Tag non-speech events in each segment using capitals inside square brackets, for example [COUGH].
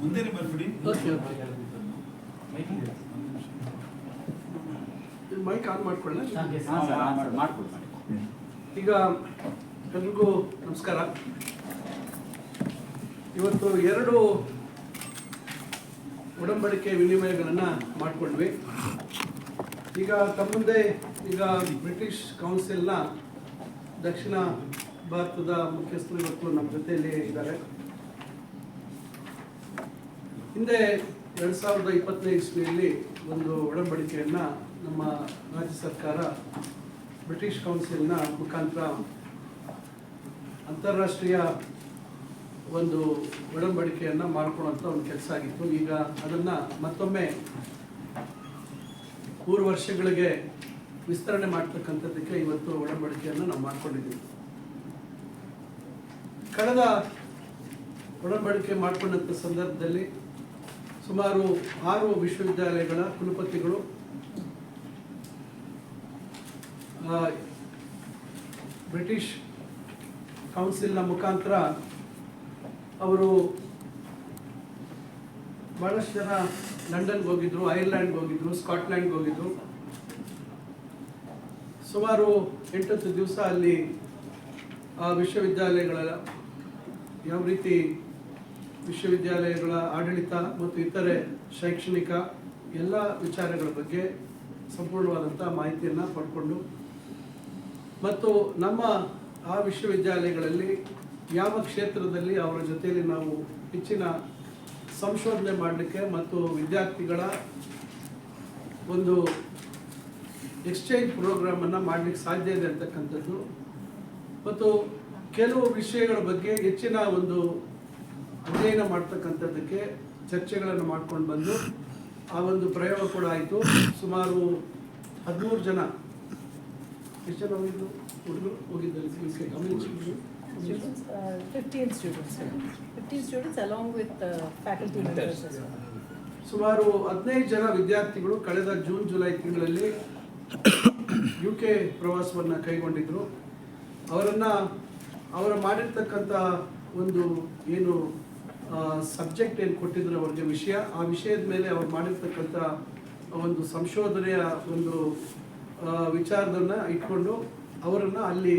ಮುಂದೆನೆ ಬರ್ಬಿಡಿ okay okay mic on ಮಾಡ್ಕೊಳ್ಳ ಈಗ ಎಲ್ರಿಗೂ ನಮಸ್ಕಾರ. ಇವತ್ತು ಎರಡು ಒಡಂಬಡಿಕೆ ವಿನಿಮಯಗಳನ್ನು ಮಾಡಿಕೊಂಡ್ವಿ. ಈಗ ತಮ್ಮಂದೆ ಈಗ ಬ್ರಿಟಿಷ್ ಕೌನ್ಸಿಲ್ನ ದಕ್ಷಿಣ ಭಾರತದ ಮುಖ್ಯಸ್ಥರು ಇವತ್ತು ನಮ್ಮ ಜೊತೆಯಲ್ಲಿ ಇದ್ದಾರೆ. ಹಿಂದೆ ಎರಡು ಸಾವಿರದ ಇಪ್ಪತ್ತನೇ ಇಸ್ವಿಯಲ್ಲಿ ಒಂದು ಒಡಂಬಡಿಕೆಯನ್ನು ನಮ್ಮ ರಾಜ್ಯ ಸರ್ಕಾರ ಬ್ರಿಟಿಷ್ ಕೌನ್ಸಿಲ್ನ ಮುಖಾಂತರ ಅಂತಾರಾಷ್ಟ್ರೀಯ ಒಂದು ಒಡಂಬಡಿಕೆಯನ್ನು ಮಾಡ್ಕೊಳ್ಳೋಂಥ ಒಂದು ಕೆಲಸ ಆಗಿತ್ತು. ಈಗ ಅದನ್ನ ಮತ್ತೊಮ್ಮೆ ಮೂರು ವರ್ಷಗಳಿಗೆ ವಿಸ್ತರಣೆ ಮಾಡ್ತಕ್ಕಂಥದ್ದಕ್ಕೆ ಇವತ್ತು ಒಡಂಬಡಿಕೆಯನ್ನು ನಾವು ಮಾಡ್ಕೊಂಡಿದ್ದೀವಿ. ಕಳೆದ ಒಡಂಬಡಿಕೆ ಮಾಡಿಕೊಂಡಂಥ ಸಂದರ್ಭದಲ್ಲಿ ಸುಮಾರು ಆರು ವಿಶ್ವವಿದ್ಯಾಲಯಗಳ ಕುಲಪತಿಗಳು. ಬ್ರಿಟಿಷ್ ಕೌನ್ಸಿಲ್ನ ಮುಖಾಂತರ ಅವರು ಭಾಳಷ್ಟು ಜನ ಲಂಡನ್ಗೆ ಹೋಗಿದ್ರು ಐರ್ಲ್ಯಾಂಡ್ಗೆ ಹೋಗಿದ್ರು ಸ್ಕಾಟ್ಲ್ಯಾಂಡ್ಗೆ ಹೋಗಿದ್ರು. ಸುಮಾರು ಎಂಟತ್ತು ದಿವಸ ಅಲ್ಲಿ ಆ ವಿಶ್ವವಿದ್ಯಾಲಯಗಳ ಯಾವ ರೀತಿ ವಿಶ್ವವಿದ್ಯಾಲಯಗಳ ಆಡಳಿತ ಮತ್ತು ಇತರೆ ಶೈಕ್ಷಣಿಕ ಎಲ್ಲ ವಿಚಾರಗಳ ಬಗ್ಗೆ ಸಂಪೂರ್ಣವಾದಂಥ ಮಾಹಿತಿಯನ್ನು ಪಡ್ಕೊಂಡು ಮತ್ತು ನಮ್ಮ ಆ ವಿಶ್ವವಿದ್ಯಾಲಯಗಳಲ್ಲಿ ಯಾವ ಕ್ಷೇತ್ರದಲ್ಲಿ ಅವರ ಜೊತೆಯಲ್ಲಿ ನಾವು ಹೆಚ್ಚಿನ ಸಂಶೋಧನೆ ಮಾಡಲಿಕ್ಕೆ ಮತ್ತು ವಿದ್ಯಾರ್ಥಿಗಳ ಒಂದು ಎಕ್ಸ್ಚೇಂಜ್ ಪ್ರೋಗ್ರಾಮನ್ನು ಮಾಡಲಿಕ್ಕೆ ಸಾಧ್ಯ ಇದೆ ಅಂತಕ್ಕಂಥದ್ದು. ಮತ್ತು ಕೆಲವು ವಿಷಯಗಳ ಬಗ್ಗೆ ಹೆಚ್ಚಿನ ಒಂದು ಅಧ್ಯಯನ ಮಾಡ್ತಕ್ಕಂಥದ್ದಕ್ಕೆ ಚರ್ಚೆಗಳನ್ನು ಮಾಡ್ಕೊಂಡು ಬಂದು ಆ ಒಂದು ಪ್ರಯೋಗ ಕೂಡ ಆಯಿತು. ಸುಮಾರು ಹದಿಮೂರು ಜನ. ಎಷ್ಟು ಜನ ಹೋಗಿದ್ದು ಹುಡುಗರು ಹೋಗಿದ್ದಾರೆ Students, uh, 15 students, 15 students along with uh, faculty members as well. ಸುಮಾರು ಹದಿನೈದು ಜನ ವಿದ್ಯಾರ್ಥಿಗಳು ಕಳೆದ ಜೂನ್ ಜುಲೈ ತಿಂಗಳಲ್ಲಿ ಯು ಕೆ ಪ್ರವಾಸವನ್ನು ಕೈಗೊಂಡಿದ್ದರು ಅವರನ್ನು ಅವರು ಮಾಡಿರ್ತಕ್ಕಂಥ ಒಂದು ಏನು ಸಬ್ಜೆಕ್ಟ್ ಏನು ಕೊಟ್ಟಿದ್ರು ಅವ್ರಿಗೆ ವಿಷಯ, ಆ ವಿಷಯದ ಮೇಲೆ ಅವ್ರು ಮಾಡಿರ್ತಕ್ಕಂಥ ಒಂದು ಸಂಶೋಧನೆಯ ಒಂದು ವಿಚಾರದನ್ನ ಇಟ್ಕೊಂಡು ಅವರನ್ನು ಅಲ್ಲಿ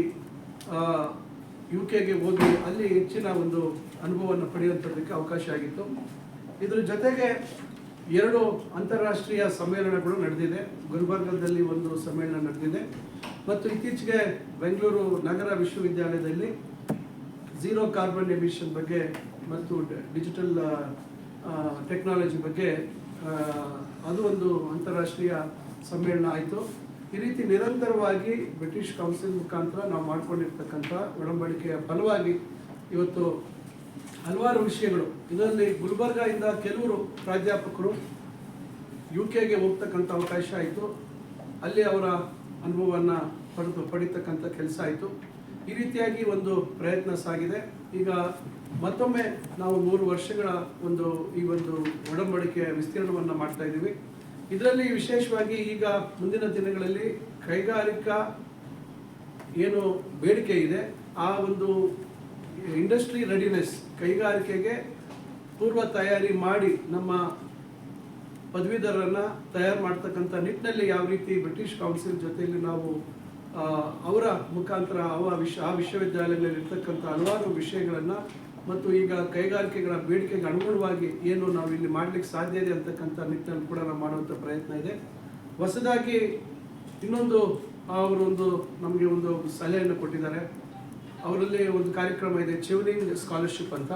ಯು ಕೆಗೆ ಹೋಗಿ ಅಲ್ಲಿ ಹೆಚ್ಚಿನ ಒಂದು ಅನುಭವವನ್ನು ಪಡೆಯುವಂಥದ್ದಕ್ಕೆ ಅವಕಾಶ ಆಗಿತ್ತು. ಇದ್ರ ಜೊತೆಗೆ ಎರಡು ಅಂತಾರಾಷ್ಟ್ರೀಯ ಸಮ್ಮೇಳನಗಳು ನಡೆದಿದೆ. ಗುಲ್ಬರ್ಗದಲ್ಲಿ ಒಂದು ಸಮ್ಮೇಳನ ನಡೆದಿದೆ. ಮತ್ತು ಇತ್ತೀಚೆಗೆ ಬೆಂಗಳೂರು ನಗರ ವಿಶ್ವವಿದ್ಯಾಲಯದಲ್ಲಿ ಝೀರೋ ಕಾರ್ಬನ್ ಎಮಿಷನ್ ಬಗ್ಗೆ ಮತ್ತು ಡಿಜಿಟಲ್ ಟೆಕ್ನಾಲಜಿ ಬಗ್ಗೆ ಅದು ಒಂದು ಅಂತಾರಾಷ್ಟ್ರೀಯ ಸಮ್ಮೇಳನ ಆಯಿತು. ಈ ರೀತಿ ನಿರಂತರವಾಗಿ ಬ್ರಿಟಿಷ್ ಕೌನ್ಸಿಲ್ ಮುಖಾಂತರ ನಾವು ಮಾಡಿಕೊಂಡಿರ್ತಕ್ಕಂಥ ಒಡಂಬಡಿಕೆಯ ಫಲವಾಗಿ ಇವತ್ತು ಹಲವಾರು ವಿಷಯಗಳು. ಇದರಲ್ಲಿ ಗುಲ್ಬರ್ಗಾಯಿಂದ ಕೆಲವರು ಪ್ರಾಧ್ಯಾಪಕರು ಯು ಕೆಗೆ ಹೋಗ್ತಕ್ಕಂಥ ಅವಕಾಶ ಆಯಿತು. ಅಲ್ಲಿ ಅವರ ಅನುಭವವನ್ನು ಪಡೆದು ಪಡಿತಕ್ಕಂಥ ಕೆಲಸ ಆಯಿತು. ಈ ರೀತಿಯಾಗಿ ಒಂದು ಪ್ರಯತ್ನ ಸಾಗಿದೆ. ಈಗ ಮತ್ತೊಮ್ಮೆ ನಾವು ಮೂರು ವರ್ಷಗಳ ಒಂದು ಈ ಒಂದು ಒಡಂಬಡಿಕೆಯ ವಿಸ್ತೀರ್ಣವನ್ನು ಮಾಡ್ತಾ ಇದ್ದೀವಿ. ಇದರಲ್ಲಿ ವಿಶೇಷವಾಗಿ ಈಗ ಮುಂದಿನ ದಿನಗಳಲ್ಲಿ ಕೈಗಾರಿಕಾ ಏನು ಬೇಡಿಕೆ ಇದೆ, ಆ ಒಂದು ಇಂಡಸ್ಟ್ರಿ ರೆಡಿನೆಸ್ ಕೈಗಾರಿಕೆಗೆ ಪೂರ್ವ ತಯಾರಿ ಮಾಡಿ ನಮ್ಮ ಪದವೀಧರರನ್ನ ತಯಾರು ಮಾಡ್ತಕ್ಕಂಥ ನಿಟ್ಟಿನಲ್ಲಿ ಯಾವ ರೀತಿ ಬ್ರಿಟಿಷ್ ಕೌನ್ಸಿಲ್ ಜೊತೆಯಲ್ಲಿ ನಾವು ಅವರ ಮುಖಾಂತರ ಅವ ವಿಶ್ವ, ಆ ವಿಶ್ವವಿದ್ಯಾಲಯಗಳಲ್ಲಿ ಇರ್ತಕ್ಕಂಥ ಹಲವಾರು ವಿಷಯಗಳನ್ನು ಮತ್ತು ಈಗ ಕೈಗಾರಿಕೆಗಳ ಬೇಡಿಕೆಗೆ ಅನುಗುಣವಾಗಿ ಏನು ನಾವು ಇಲ್ಲಿ ಮಾಡ್ಲಿಕ್ಕೆ ಸಾಧ್ಯ ಇದೆ ಅಂತಕ್ಕಂಥ ನಿಟ್ಟಿನಲ್ಲಿ ಕೂಡ ನಾವು ಮಾಡುವಂಥ ಪ್ರಯತ್ನ ಇದೆ. ಹೊಸದಾಗಿ ಇನ್ನೊಂದು ಅವರೊಂದು ನಮಗೆ ಒಂದು ಸಲಹೆಯನ್ನು ಕೊಟ್ಟಿದ್ದಾರೆ. ಅವರಲ್ಲಿ ಒಂದು ಕಾರ್ಯಕ್ರಮ ಇದೆ ಚಿವನಿಂಗ್ ಸ್ಕಾಲರ್ಶಿಪ್ ಅಂತ.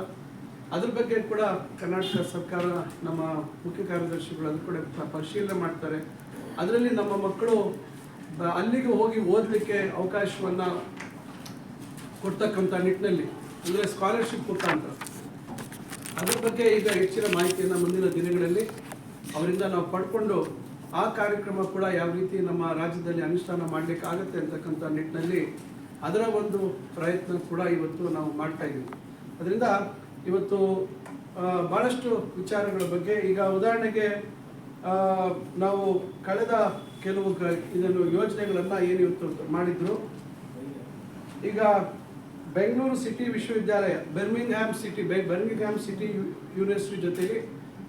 ಅದ್ರ ಬಗ್ಗೆ ಕೂಡ ಕರ್ನಾಟಕ ಸರ್ಕಾರ ನಮ್ಮ ಮುಖ್ಯ ಕಾರ್ಯದರ್ಶಿಗಳು ಅದು ಕೂಡ ಪರಿಶೀಲನೆ ಮಾಡ್ತಾರೆ. ಅದರಲ್ಲಿ ನಮ್ಮ ಮಕ್ಕಳು ಅಲ್ಲಿಗೆ ಹೋಗಿ ಓದಲಿಕ್ಕೆ ಅವಕಾಶವನ್ನು ಕೊಡ್ತಕ್ಕಂಥ ನಿಟ್ಟಿನಲ್ಲಿ ಅಂದರೆ ಸ್ಕಾಲರ್ಶಿಪ್ ಮುಖಾಂತರ ಅದ್ರ ಬಗ್ಗೆ ಈಗ ಹೆಚ್ಚಿನ ಮಾಹಿತಿಯನ್ನು ಮುಂದಿನ ದಿನಗಳಲ್ಲಿ ಅವರಿಂದ ನಾವು ಪಡ್ಕೊಂಡು ಆ ಕಾರ್ಯಕ್ರಮ ಕೂಡ ಯಾವ ರೀತಿ ನಮ್ಮ ರಾಜ್ಯದಲ್ಲಿ ಅನುಷ್ಠಾನ ಮಾಡಲಿಕ್ಕೆ ಆಗುತ್ತೆ ಅಂತಕ್ಕಂಥ ನಿಟ್ಟಿನಲ್ಲಿ ಅದರ ಒಂದು ಪ್ರಯತ್ನ ಕೂಡ ಇವತ್ತು ನಾವು ಮಾಡ್ತಾ ಇದ್ದೀವಿ. ಅದರಿಂದ ಇವತ್ತು ಭಾಳಷ್ಟು ವಿಚಾರಗಳ ಬಗ್ಗೆ ಈಗ ಉದಾಹರಣೆಗೆ ನಾವು ಕಳೆದ ಕೆಲವು ಇದನ್ನು ಯೋಜನೆಗಳನ್ನು ಏನು ಇವತ್ತು ಮಾಡಿದ್ರು? ಈಗ ಬೆಂಗಳೂರು ಸಿಟಿ ವಿಶ್ವವಿದ್ಯಾಲಯ Birmingham city Birmingham city university ಜೊತೆಗೆ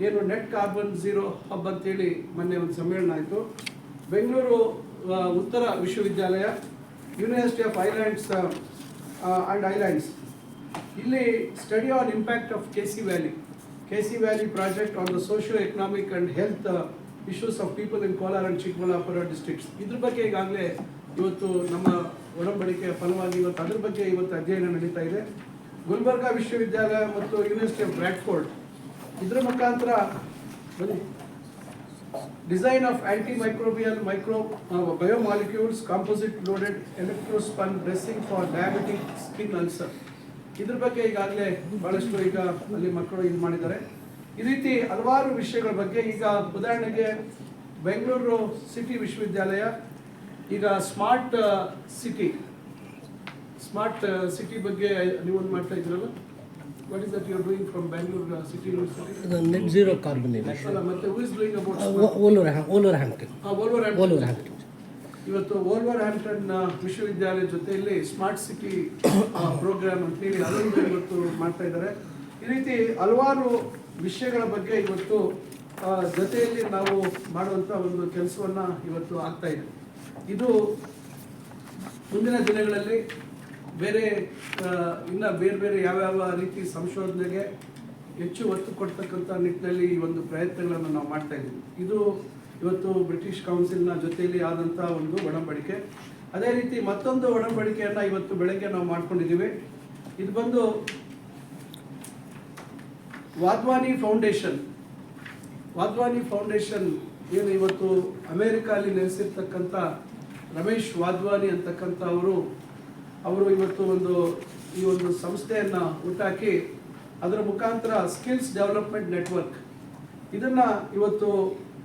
ಏನು ನೆಟ್ ಕಾರ್ಬನ್ ಝೀರೋ ಹಬ್ ಅಂತೇಳಿ ಮೊನ್ನೆ ಒಂದು ಸಮ್ಮೇಳನ ಆಯಿತು. ಬೆಂಗಳೂರು ಉತ್ತರ ವಿಶ್ವವಿದ್ಯಾಲಯ university of islands and islands ಇಲ್ಲಿ study on impact of K C valley K C valley project on the socio economic and health issues of people in Kolar and Chikkaballapura districts ಇದ್ರ ಬಗ್ಗೆ ಈಗಾಗಲೇ ಇವತ್ತು ನಮ್ಮ ಒಡಂಬಡಿಕೆಯ ಫಲವಾಗಿ ಇವತ್ತು ಅದ್ರ ಬಗ್ಗೆ ಇವತ್ತು ಅಧ್ಯಯನ ನಡೀತಾ ಇದೆ. ಗುಲ್ಬರ್ಗಾ ವಿಶ್ವವಿದ್ಯಾಲಯ ಮತ್ತು ಯೂನಿವರ್ಸಿಟಿ ಆಫ್ ಬ್ರ್ಯಾಡ್ಫೋರ್ಡ್ ಇದರ ಮುಖಾಂತರ design of anti microbial micro biomolecules composite loaded electrospun dressing for diabetic skin ulcer ಇದ್ರ ಬಗ್ಗೆ ಈಗಾಗಲೇ ಬಹಳಷ್ಟು ಈಗ ಅಲ್ಲಿ ಮಕ್ಕಳು ಇದು ಮಾಡಿದ್ದಾರೆ. ಈ ರೀತಿ ಹಲವಾರು ವಿಷಯಗಳ ಬಗ್ಗೆ ಈಗ ಉದಾಹರಣೆಗೆ ಬೆಂಗಳೂರು ಸಿಟಿ ವಿಶ್ವವಿದ್ಯಾಲಯ ಈಗ ಸ್ಮಾರ್ಟ್ ಸಿಟಿ. ಸ್ಮಾರ್ಟ್ ಸಿಟಿ ಬಗ್ಗೆ ನೀವು ಮಾಡ್ತಾ ಇದ್ರಲ್ಲ what is that you doing from Bengaluru city university net zero carbon ಅಲ್ಲ ಮತ್ತೆ who is doing about Wolver Wolverhampton Wolver Wolverhampton ಇವತ್ತು ಓಲ್ವರ್ ಹ್ಯಾಂಪ್ಟನ್ ವಿಶ್ವವಿದ್ಯಾಲಯ ಜೊತೆಯಲ್ಲಿ ಸ್ಮಾರ್ಟ್ ಸಿಟಿ ಪ್ರೋಗ್ರಾಮ್ ಅಂತ ಹೇಳಿ ಅದೊಂದು ಇವತ್ತು ಮಾಡ್ತಾ ಇದ್ದಾರೆ. ಈ ರೀತಿ ಹಲವಾರು ವಿಷಯಗಳ ಬಗ್ಗೆ ಇವತ್ತು ಜೊತೆಯಲ್ಲಿ ನಾವು ಮಾಡುವಂತ ಒಂದು ಕೆಲಸವನ್ನ ಇವತ್ತು ಆಗ್ತಾ ಇದೆ. ಇದು ಮುಂದಿನ ದಿನಗಳಲ್ಲಿ ಬೇರೆ ಇನ್ನು ಬೇರೆ ಬೇರೆ ಯಾವ್ಯಾವ ರೀತಿ ಸಂಶೋಧನೆಗೆ ಹೆಚ್ಚು ಒತ್ತು ಕೊಡ್ತಕ್ಕಂಥ ನಿಟ್ಟಿನಲ್ಲಿ ಈ ಒಂದು ಪ್ರಯತ್ನಗಳನ್ನು ನಾವು ಮಾಡ್ತಾ ಇದ್ದೀವಿ. ಇದು ಇವತ್ತು ಬ್ರಿಟಿಷ್ ಕೌನ್ಸಿಲ್ನ ಜೊತೆಯಲ್ಲಿ ಆದಂಥ ಒಂದು ಒಡಂಬಡಿಕೆ. ಅದೇ ರೀತಿ ಮತ್ತೊಂದು ಒಡಂಬಡಿಕೆಯನ್ನು ಇವತ್ತು ಬೆಳಗ್ಗೆ ನಾವು ಮಾಡ್ಕೊಂಡಿದ್ದೀವಿ. ಇದು ಬಂದು ವಾದ್ವಾನಿ ಫೌಂಡೇಶನ್. ವಾದ್ವಾನಿ ಫೌಂಡೇಶನ್ ಏನು ಇವತ್ತು ಅಮೇರಿಕಾಲಿ ನೆಲೆಸಿರ್ತಕ್ಕಂಥ ರಮೇಶ್ ವಾದ್ವಾನಿ ಅಂತಕ್ಕಂಥ ಅವರು ಅವರು ಇವತ್ತು ಒಂದು, ಈ ಒಂದು ಸಂಸ್ಥೆಯನ್ನು ಹುಟ್ಟಾಕಿ ಅದರ ಮುಖಾಂತರ ಸ್ಕಿಲ್ಸ್ ಡೆವಲಪ್ಮೆಂಟ್ ನೆಟ್ವರ್ಕ್ ಇದನ್ನು ಇವತ್ತು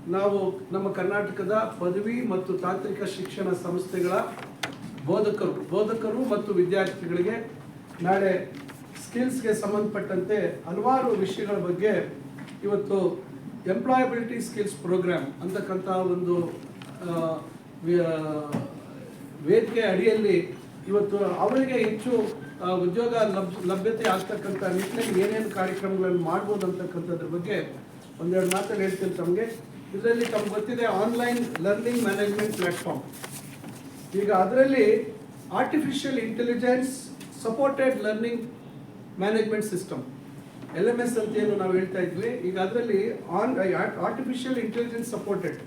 ನಾವು ನಮ್ಮ ಕರ್ನಾಟಕದ ಪದವಿ ಮತ್ತು ತಾಂತ್ರಿಕ ಶಿಕ್ಷಣ ಸಂಸ್ಥೆಗಳ ಬೋಧಕರು ಬೋಧಕರು ಮತ್ತು ವಿದ್ಯಾರ್ಥಿಗಳಿಗೆ ನಾಳೆ ಸ್ಕಿಲ್ಸ್ಗೆ ಸಂಬಂಧಪಟ್ಟಂತೆ ಹಲವಾರು ವಿಷಯಗಳ ಬಗ್ಗೆ ಇವತ್ತು ಎಂಪ್ಲಾಯಬಿಲಿಟಿ ಸ್ಕಿಲ್ಸ್ ಪ್ರೋಗ್ರಾಮ್ ಅಂತಕ್ಕಂಥ ಒಂದು ವೇದಿಕೆ ಅಡಿಯಲ್ಲಿ ಇವತ್ತು ಅವರಿಗೆ ಹೆಚ್ಚು ಉದ್ಯೋಗ ಲಭ್, ಲಭ್ಯತೆ ಆಗ್ತಕ್ಕಂಥ ನಿಟ್ಟಿನಲ್ಲಿ ಏನೇನು ಕಾರ್ಯಕ್ರಮಗಳನ್ನು ಮಾಡ್ಬೋದು ಅಂತಕ್ಕಂಥದ್ರ ಬಗ್ಗೆ ಒಂದೆರಡು ಮಾತನ್ನು ಹೇಳ್ತೀನಿ ತಮಗೆ. ಇದರಲ್ಲಿ ತಮ್ಗೆ ಗೊತ್ತಿದೆ ಆನ್ಲೈನ್ ಲರ್ನಿಂಗ್ ಮ್ಯಾನೇಜ್ಮೆಂಟ್ ಪ್ಲಾಟ್ಫಾರ್ಮ್ ಈಗ ಅದರಲ್ಲಿ artificial intelligence supported learning management system L M S ಅಂತ ಏನು ನಾವು ಹೇಳ್ತಾ ಇದ್ವಿ. ಈಗ ಅದರಲ್ಲಿ ಆನ್ ಆರ್ಟಿಫಿಷಿಯಲ್ ಇಂಟೆಲಿಜೆನ್ಸ್ ಸಪೋರ್ಟೆಡ್